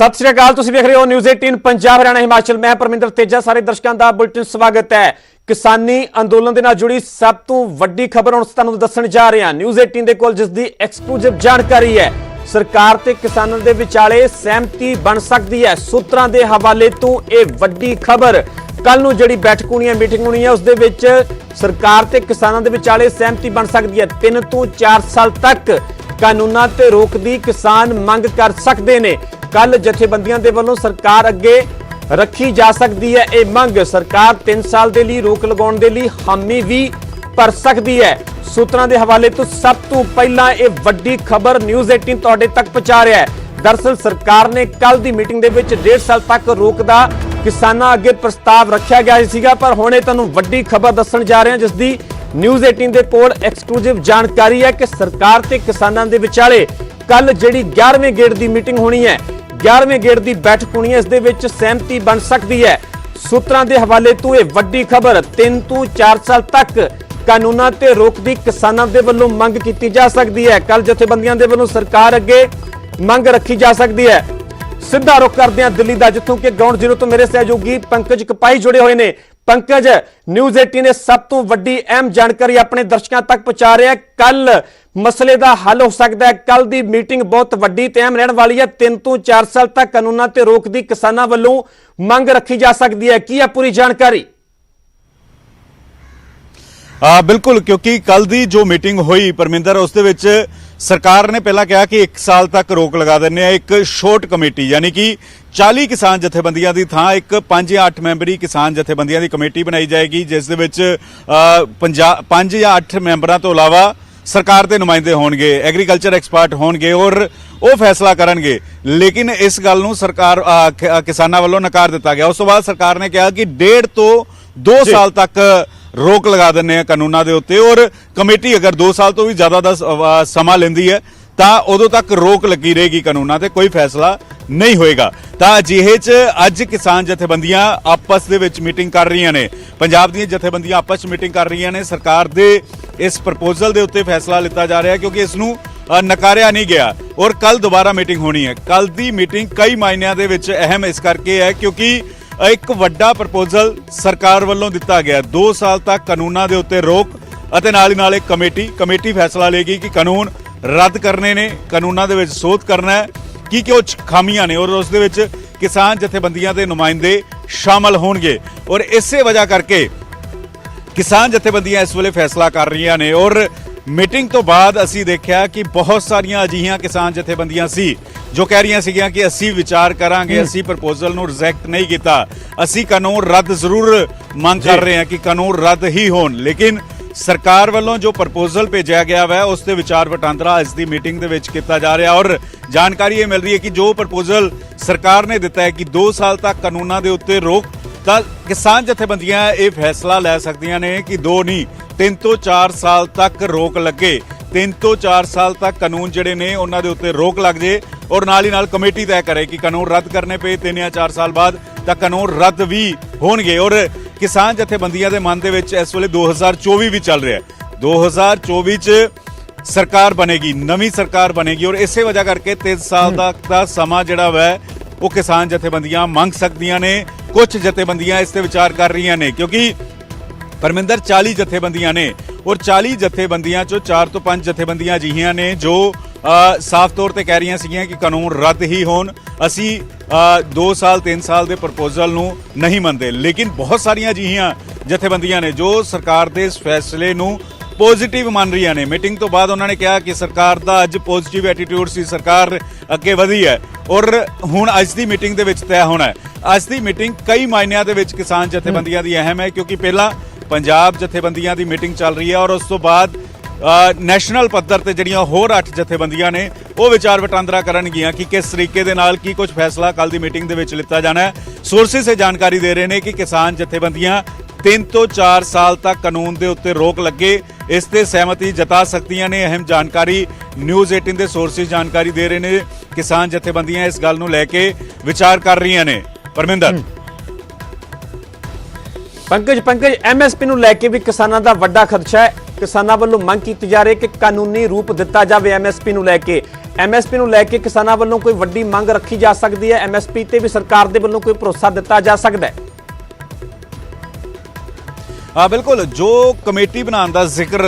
ਸਤਿ ਸ਼੍ਰੀ ਅਕਾਲ, ਤੁਸੀਂ ਵੇਖ ਰਹੇ ਹੋ ਨਿਊਜ਼ 18 ਪੰਜਾਬ, ਹਰਿਆਣਾ, ਹਿਮਾਚਲ। ਮੈਂ ਪਰਮਿੰਦਰ ਤੇਜਾ, ਸਾਰੇ ਦਰਸ਼ਕਾਂ ਦਾ ਬੁਲਟਨ ਸਵਾਗਤ ਹੈ। ਕਿਸਾਨੀ ਅੰਦੋਲਨ ਦੇ ਨਾਲ ਜੁੜੀ ਸਭ ਤੋਂ ਵੱਡੀ ਖਬਰ ਹੁਣ ਤੁਹਾਨੂੰ ਦੱਸਣ ਜਾ ਰਹੇ ਹਾਂ। ਨਿਊਜ਼ 18 ਦੇ ਕੋਲ ਜਿਸ ਦੀ ਐਕਸਕਲੂਸਿਵ ਜਾਣਕਾਰੀ ਹੈ, ਸਰਕਾਰ ਤੇ ਕਿਸਾਨਾਂ ਦੇ ਵਿਚਾਲੇ ਸਹਿਮਤੀ ਬਣ ਸਕਦੀ ਹੈ। ਸੂਤਰਾਂ ਦੇ ਹਵਾਲੇ ਤੋਂ ਇਹ ਵੱਡੀ ਖਬਰ। ਕੱਲ ਨੂੰ ਜਿਹੜੀ ਬੈਠਕ ਹੋਣੀ ਹੈ, ਮੀਟਿੰਗ ਹੋਣੀ ਹੈ, ਉਸ ਦੇ ਵਿੱਚ ਸਰਕਾਰ ਤੇ ਕਿਸਾਨਾਂ ਦੇ ਵਿਚਾਲੇ ਸਹਿਮਤੀ ਬਣ ਸਕਦੀ ਹੈ। 3 ਤੋਂ 4 ਸਾਲ ਤੱਕ ਕਾਨੂੰਨਾਂ ਤੇ ਰੋਕ ਦੀ ਕਿਸਾਨ ਮੰਗ ਕਰ ਸਕਦੇ ਨੇ। ਕੱਲ ਜਥੇਬੰਦੀਆਂ ਦੇ ਵੱਲੋਂ ਸਰਕਾਰ ਅੱਗੇ ਰੱਖੀ ਜਾ ਸਕਦੀ ਹੈ ਇਹ ਮੰਗ। ਸਰਕਾਰ 3 ਸਾਲ ਦੇ ਲਈ ਰੋਕ ਲਗਾਉਣ ਦੇ ਲਈ ਹਾਮੀ ਵੀ ਭਰ ਸਕਦੀ ਹੈ। ਸੂਤਰਾਂ ਦੇ ਹਵਾਲੇ ਤੋਂ ਸਭ ਤੋਂ ਪਹਿਲਾਂ ਇਹ ਵੱਡੀ ਖਬਰ ਨਿਊਜ਼ 18 ਤੁਹਾਡੇ ਤੱਕ ਪਹੁੰਚਾ ਰਿਹਾ ਹੈ। ਦਰਸਲ ਸਰਕਾਰ ਨੇ ਕੱਲ ਦੀ ਮੀਟਿੰਗ ਦੇ ਵਿੱਚ 1.5 ਸਾਲ ਤੱਕ ਰੋਕ ਦਾ ਕਿਸਾਨਾਂ ਅੱਗੇ ਪ੍ਰਸਤਾਵ ਰੱਖਿਆ ਗਿਆ ਸੀਗਾ, ਪਰ ਹੁਣ ਇਹ ਤੁਹਾਨੂੰ ਵੱਡੀ ਖਬਰ ਦੱਸਣ ਜਾ ਰਹੇ ਹਾਂ, ਜਿਸ ਦੀ ਨਿਊਜ਼ 18 ਦੇ ਕੋਲ ਐਕਸਕਲੂਸਿਵ ਜਾਣਕਾਰੀ ਹੈ ਕਿ ਸਰਕਾਰ ਤੇ ਕਿਸਾਨਾਂ ਦੇ ਵਿਚਾਲੇ ਕੱਲ ਜਿਹੜੀ 11ਵੇਂ ਗੇੜ ਦੀ ਮੀਟਿੰਗ ਹੋਣੀ ਹੈ 11ਵੇਂ ਗੇੜ ਦੀ ਬੈਠਕ ਹੋਣੀ ਹੈ, ਇਸ ਦੇ ਵਿੱਚ ਸਹਿਮਤੀ ਬਣ ਸਕਦੀ ਹੈ। ਸੂਤਰਾਂ ਦੇ ਹਵਾਲੇ ਤੋਂ ਇਹ ਵੱਡੀ ਖਬਰ 3 ਤੋਂ 4 ਸਾਲ ਤੱਕ ਕਾਨੂੰਨਾਂ ਤੇ ਰੋਕ ਦੀ ਕਿਸਾਨਾਂ ਦੇ ਵੱਲੋਂ ਮੰਗ ਕੀਤੀ ਜਾ ਸਕਦੀ ਹੈ। ਕੱਲ ਜਥੇਬੰਦੀਆਂ ਦੇ ਵੱਲੋਂ ਸਰਕਾਰ ਅੱਗੇ ਮੰਗ ਰੱਖੀ ਜਾ ਸਕਦੀ ਹੈ। ਸਿੱਧਾ ਰੁਖ ਕਰਦੇ ਹਾਂ ਦਿੱਲੀ ਦਾ, ਜਿੱਥੋਂ ਕਿ ਗਰਾਊਂਡ ਜ਼ੀਰੋ ਤੋਂ ਮੇਰੇ ਸਹਿਯੋਗੀ ਪੰਕਜ ਕਪਾਈ ਜੁੜੇ ਹੋਏ ਨੇ। ਪੰਕਜ ਨਿਊਜ਼ 18 ਨੇ ਸਭ ਤੋਂ ਵੱਡੀ ਅਹਿਮ ਜਾਣਕਾਰੀ ਆਪਣੇ ਦਰਸ਼ਕਾਂ ਤੱਕ ਪਹੁੰਚਾ ਰਿਹਾ ਕੱਲ ਮਸਲੇ ਦਾ ਹੱਲ ਹੋ ਸਕਦਾ ਹੈ। ਕੱਲ ਦੀ ਮੀਟਿੰਗ ਬਹੁਤ ਵੱਡੀ ਤੇ ਅਹਿਮ ਰਹਿਣ ਵਾਲੀ ਹੈ। 3 ਤੋਂ 4 ਸਾਲ ਤੱਕ ਕਾਨੂੰਨਾਂ ਤੇ ਰੋਕ ਦੀ ਕਿਸਾਨਾਂ ਵੱਲੋਂ ਮੰਗ ਰੱਖੀ ਜਾ ਸਕਦੀ ਹੈ। ਕੀ ਹੈ ਪੂਰੀ ਜਾਣਕਾਰੀ? ਆ, ਬਿਲਕੁਲ, ਕਿਉਂਕਿ ਕੱਲ ਦੀ ਜੋ ਮੀਟਿੰਗ ਹੋਈ ਪਰਮਿੰਦਰ, ਉਸ ਦੇ ਵਿੱਚ ਸਰਕਾਰ ਨੇ ਪਹਿਲਾਂ ਕਿਹਾ ਕਿ 1 ਸਾਲ ਤੱਕ ਰੋਕ ਲਗਾ ਦਿੰਨੇ ਆ ਇੱਕ ਸ਼ੋਰਟ ਕਮੇਟੀ ਯਾਨੀ ਕਿ 40 ਕਿਸਾਨ ਜਥੇਬੰਦੀਆਂ ਦੀ ਥਾਂ ਇੱਕ 5 ਜਾਂ 8 ਮੈਂਬਰੀ ਕਿਸਾਨ ਜਥੇਬੰਦੀਆਂ ਦੀ ਕਮੇਟੀ ਬਣਾਈ ਜਾਏਗੀ ਜਿਸ ਦੇ ਵਿੱਚ 5 ਜਾਂ 8 ਮੈਂਬਰਾਂ ਤੋਂ ਇਲਾਵਾ ਸਰਕਾਰ ਦੇ ਨੁਮਾਇੰਦੇ ਹੋਣਗੇ ਐਗਰੀਕਲਚਰ ਐਕਸਪਰਟ ਹੋਣਗੇ ਔਰ ਉਹ ਫੈਸਲਾ ਕਰਨਗੇ। ਲੇਕਿਨ ਇਸ ਗੱਲ ਨੂੰ ਸਰਕਾਰ ਕਿਸਾਨਾਂ ਵੱਲੋਂ ਨਕਾਰ ਦਿੱਤਾ ਗਿਆ। ਉਸ ਤੋਂ ਬਾਅਦ ਸਰਕਾਰ ਨੇ ਕਿਹਾ ਕਿ ਡੇਢ ਤੋਂ 2 ਸਾਲ ਤੱਕ ਰੋਕ ਲਗਾ ਦਿੰਨੇ ਆ ਕਾਨੂੰਨਾਂ ਦੇ ਉੱਤੇ ਔਰ ਕਮੇਟੀ ਅਗਰ 2 ਸਾਲ ਤੋਂ ਵੀ ਜ਼ਿਆਦਾ ਦਾ ਸਮਾਂ ਲੈਂਦੀ ਹੈ, ਤਾਂ ਉਦੋਂ ਤੱਕ ਰੋਕ ਲੱਗੀ ਰਹੇਗੀ ਕਾਨੂੰਨਾਂ ਤੇ, ਕੋਈ ਫੈਸਲਾ ਨਹੀਂ ਹੋਏਗਾ। ਤਾਂ ਅਜਿਹੇ 'ਚ ਅੱਜ ਕਿਸਾਨ ਜਥੇਬੰਦੀਆਂ ਆਪਸ ਦੇ ਵਿੱਚ ਮੀਟਿੰਗ ਕਰ ਰਹੀਆਂ ਨੇ। ਪੰਜਾਬ ਦੀਆਂ ਜਥੇਬੰਦੀਆਂ ਆਪਸ 'ਚ ਮੀਟਿੰਗ ਕਰ ਰਹੀਆਂ ਨੇ। ਸਰਕਾਰ ਦੇ ਇਸ ਪ੍ਰਪੋਜ਼ਲ ਦੇ ਉੱਤੇ ਫੈਸਲਾ ਲਿੱਤਾ ਜਾ ਰਿਹਾ ਕਿਉਂਕਿ ਇਸ ਨੂੰ ਨਕਾਰਿਆ ਨਹੀਂ ਗਿਆ। ਔਰ ਕੱਲ ਦੁਬਾਰਾ ਮੀਟਿੰਗ ਹੋਣੀ ਹੈ। ਕੱਲ ਦੀ ਮੀਟਿੰਗ ਕਈ ਮਾਇਨਿਆਂ ਦੇ ਵਿੱਚ ਅਹਿਮ ਇਸ ਕਰਕੇ ਹੈ ਕਿਉਂਕਿ ਇੱਕ ਵੱਡਾ ਪ੍ਰਪੋਜ਼ਲ ਸਰਕਾਰ ਵੱਲੋਂ ਦਿੱਤਾ ਗਿਆ। 2 ਸਾਲ ਤੱਕ ਕਾਨੂੰਨਾਂ ਦੇ ਉੱਤੇ ਰੋਕ ਅਤੇ ਨਾਲ ਹੀ ਨਾਲ ਇੱਕ ਕਮੇਟੀ। ਕਮੇਟੀ ਫੈਸਲਾ ਲਏਗੀ ਕਿ ਕਾਨੂੰਨ ਰੱਦ ਕਰਨੇ ਨੇ, ਕਾਨੂੰਨਾਂ ਦੇ ਵਿੱਚ ਸੋਧ ਕਰਨਾ ਹੈ। ਕੀ ਕਿ ਉਹ ਖਾਮੀਆਂ ਨੇ ਔਰ ਉਸ ਦੇ ਵਿੱਚ ਕਿਸਾਨ ਜਥੇਬੰਦੀਆਂ ਦੇ ਨੁਮਾਇੰਦੇ ਸ਼ਾਮਲ ਹੋਣਗੇ। ਔਰ ਇਸੇ ਵਜ੍ਹਾ ਕਰਕੇ ਕਿਸਾਨ ਜਥੇਬੰਦੀਆਂ ਇਸ ਵੇਲੇ ਫੈਸਲਾ ਕਰ ਰਹੀਆਂ ਨੇ ਔਰ ਮੀਟਿੰਗ ਤੋਂ ਬਾਅਦ ਅਸੀਂ ਦੇਖਿਆ ਕਿ ਬਹੁਤ ਸਾਰੀਆਂ ਅਜਿਹੀਆਂ ਕਿਸਾਨ ਜਥੇਬੰਦੀਆਂ ਸੀ ਜੋ ਕਹਿ ਰਹੀਆਂ ਸੀਗੀਆਂ ਕਿ ਅਸੀਂ ਵਿਚਾਰ ਕਰਾਂਗੇ ਅਸੀਂ ਪ੍ਰਪੋਜ਼ਲ ਨੂੰ ਰਿਜੈਕਟ ਨਹੀਂ ਕੀਤਾ। ਅਸੀਂ ਕਾਨੂੰਨ ਰੱਦ ਜ਼ਰੂਰ ਮੰਗ ਕਰ ਰਹੇ ਹਾਂ ਕਿ ਕਾਨੂੰਨ ਰੱਦ ਹੀ ਹੋਣ। ਲੇਕਿਨ ਸਰਕਾਰ ਵੱਲੋਂ ਜੋ ਪ੍ਰਪੋਜ਼ਲ ਭੇਜਿਆ ਗਿਆ ਹੈ ਉਸ ਤੇ ਵਿਚਾਰ ਵਟਾਂਦਰਾ ਇਸ ਦੀ ਮੀਟਿੰਗ ਦੇ ਵਿੱਚ ਕੀਤਾ ਜਾ ਰਿਹਾ। ਔਰ ਜਾਣਕਾਰੀ ਇਹ ਮਿਲ ਰਹੀ ਹੈ ਕਿ ਜੋ ਪ੍ਰਪੋਜ਼ਲ ਸਰਕਾਰ ਨੇ ਦਿੱਤਾ ਹੈ ਕਿ 2 ਸਾਲ ਤੱਕ ਕਾਨੂੰਨਾਂ ਦੇ ਉੱਤੇ ਰੋਕ ਤਾਂ ਕਿਸਾਨ ਜਥੇਬੰਦੀਆਂ ਇਹ ਫੈਸਲਾ ਲੈ ਸਕਦੀਆਂ ਨੇ ਕਿ ਦੋ ਨਹੀਂ, ਤਿੰਨ ਤੋਂ ਚਾਰ ਸਾਲ ਤੱਕ ਰੋਕ ਲੱਗੇ। ਤਿੰਨ ਤੋਂ ਚਾਰ ਸਾਲ ਤੱਕ ਕਾਨੂੰਨ ਜਿਹੜੇ ਨੇ ਉਹਨਾਂ ਦੇ ਉੱਤੇ ਰੋਕ ਲੱਗ ਜੇ ਔਰ ਨਾਲ ਹੀ ਨਾਲ ਕਮੇਟੀ ਤੈਅ ਕਰੇ ਕਿ ਕਾਨੂੰਨ ਰੱਦ ਕਰਨੇ ਪਏ ਤਿੰਨ ਜਾਂ ਚਾਰ ਸਾਲ ਬਾਅਦ ਤਾਂ ਕਾਨੂੰਨ ਰੱਦ ਵੀ ਹੋਣਗੇ। ਔਰ ਕਿਸਾਨ ਜਥੇਬੰਦੀਆਂ ਦੇ ਮਨ ਦੇ ਵਿੱਚ ਇਸ ਵੇਲੇ 2024 ਵੀ ਚੱਲ ਰਿਹਾ ਹੈ। 2024 ਚ ਸਰਕਾਰ ਬਣੇਗੀ, ਨਵੀਂ ਸਰਕਾਰ ਬਣੇਗੀ ਔਰ ਇਸੇ ਵਜ੍ਹਾ ਕਰਕੇ 3 ਸਾਲ ਦਾ ਦਾ ਸਮਾਂ ਜਿਹੜਾ ਵੈ, ਉਹ ਕਿਸਾਨ ਜਥੇਬੰਦੀਆਂ ਮੰਗ ਸਕਦੀਆਂ ਨੇ। ਕੁਝ ਜਥੇਬੰਦੀਆਂ ਇਸ ਤੇ ਵਿਚਾਰ ਕਰ ਰਹੀਆਂ ਨੇ, ਕਿਉਂਕਿ ਪਰਮਿੰਦਰ 40 ਜਥੇਬੰਦੀਆਂ ਨੇ ਔਰ 40 ਜਥੇਬੰਦੀਆਂ ਚੋਂ 4 ਤੋਂ 5 ਜਥੇਬੰਦੀਆਂ ਅਜਿਹੀਆਂ ਨੇ ਜੋ ਸਾਫ਼ ਤੌਰ ਤੇ ਕਹਿ ਰਹੀਆਂ ਸੀਗੀਆਂ ਕਿ ਕਾਨੂੰਨ ਰੱਦ ਹੀ ਹੋਣ। ਅਸੀਂ 2 ਸਾਲ 3 ਸਾਲ ਦੇ ਪ੍ਰਪੋਜ਼ਲ ਨੂੰ ਨਹੀਂ ਮੰਨਦੇ, ਲੇਕਿਨ ਬਹੁਤ ਸਾਰੀਆਂ ਅਜਿਹੀਆਂ ਜਥੇਬੰਦੀਆਂ ਨੇ ਜੋ ਸਰਕਾਰ ਦੇ ਇਸ ਫੈਸਲੇ ਨੂੰ ਪੋਜ਼ਿਟਿਵ ਮੰਨ ਰਹੀਆਂ ਨੇ। ਮੀਟਿੰਗ ਤੋਂ ਬਾਅਦ ਉਹਨਾਂ ਨੇ ਕਿਹਾ ਕਿ ਸਰਕਾਰ ਦਾ ਅੱਜ ਪੋਜ਼ਿਟਿਵ ਐਟੀਟਿਊਡ ਸੀ, ਸਰਕਾਰ ਅੱਗੇ ਵਧੀ ਹੈ ਔਰ ਹੁਣ ਅੱਜ ਦੀ ਮੀਟਿੰਗ ਦੇ ਵਿੱਚ ਤੈਅ ਹੋਣਾ ਹੈ। ਅੱਜ ਦੀ ਮੀਟਿੰਗ ਕਈ ਮਾਇਨਿਆਂ ਦੇ ਵਿੱਚ ਕਿਸਾਨ ਜਥੇਬੰਦੀਆਂ ਦੀ ਅਹਿਮ ਹੈ ਕਿਉਂਕਿ ਪਹਿਲਾਂ ਪੰਜਾਬ ਜਥੇਬੰਦੀਆਂ ਦੀ ਮੀਟਿੰਗ ਚੱਲ ਰਹੀ ਹੈ ਔਰ ਉਸ ਤੋਂ ਬਾਅਦ ਨੈਸ਼ਨਲ ਪੱਧਰ ਤੇ ਜਿਹੜੀਆਂ ਹੋਰ 8 ਜਥੇਬੰਦੀਆਂ ਨੇ ਉਹ ਵਿਚਾਰ ਵਟਾਂਦਰਾ ਕਰਨਗੀਆਂ ਕਿ ਕਿਸ ਤਰੀਕੇ ਦੇ ਨਾਲ ਕੀ ਕੁਝ ਫੈਸਲਾ ਕੱਲ ਦੀ ਮੀਟਿੰਗ ਦੇ ਵਿੱਚ ਲਿੱਤਾ ਜਾਣਾ ਹੈ। ਸੋਰਸਿਸ ਇਹ ਜਾਣਕਾਰੀ ਦੇ ਰਹੇ ਨੇ ਕਿ ਕਿਸਾਨ ਜਥੇਬੰਦੀਆਂ 3 ਤੋਂ 4 ਸਾਲ ਤੱਕ ਕਾਨੂੰਨ ਦੇ ਉੱਤੇ ਰੋਕ ਲੱਗੇ। ਇਸ ਤੇ ਸਹਿਮਤੀ ਜਤਾ ਸਕਦੀਆਂ ਨੇ। ਅਹਿਮ ਜਾਣਕਾਰੀ ਨਿਊਜ਼ 18 ਦੇ ਸੋਰਸਿਸ ਜਾਣਕਾਰੀ ਦੇ ਰਹੇ ਨੇ। ਕਿਸਾਨ ਜਥੇਬੰਦੀਆਂ ਇਸ ਗੱਲ ਨੂੰ ਲੈ ਕੇ ਵਿਚਾਰ ਕਰ ਰਹੀਆਂ ਨੇ। ਪਰਮਿੰਦਰ। ਪੰਕਜ ਪੰਕਜ ਐਮਐਸਪੀ ਨੂੰ ਲੈ ਕੇ ਵੀ ਕਿਸਾਨਾਂ ਦਾ ਵੱਡਾ ਖਦਸ਼ਾ ਹੈ। ਕਿਸਾਨਾਂ ਵੱਲੋਂ ਮੰਗ ਕੀਤੀ ਜਾ ਰਹੀ ਹੈ ਕਿ ਕਾਨੂੰਨੀ ਰੂਪ ਦਿੱਤਾ ਜਾਵੇ ਐਮਐਸਪੀ ਨੂੰ ਲੈ ਕੇ। ਐਮਐਸਪੀ ਨੂੰ ਲੈ ਕੇ ਕਿਸਾਨਾਂ ਵੱਲੋਂ ਕੋਈ ਵੱਡੀ ਮੰਗ ਰੱਖੀ ਜਾ ਸਕਦੀ ਹੈ? ਐਮਐਸਪੀ ਤੇ ਵੀ ਸਰਕਾਰ ਦੇ ਵੱਲੋਂ ਕੋਈ ਭਰੋਸਾ ਦਿੱਤਾ ਜਾ ਸਕਦਾ ਹੈ? ਆ ਬਿਲਕੁਲ। ਜੋ ਕਮੇਟੀ ਬਣਾਉਣ ਦਾ ਜ਼ਿਕਰ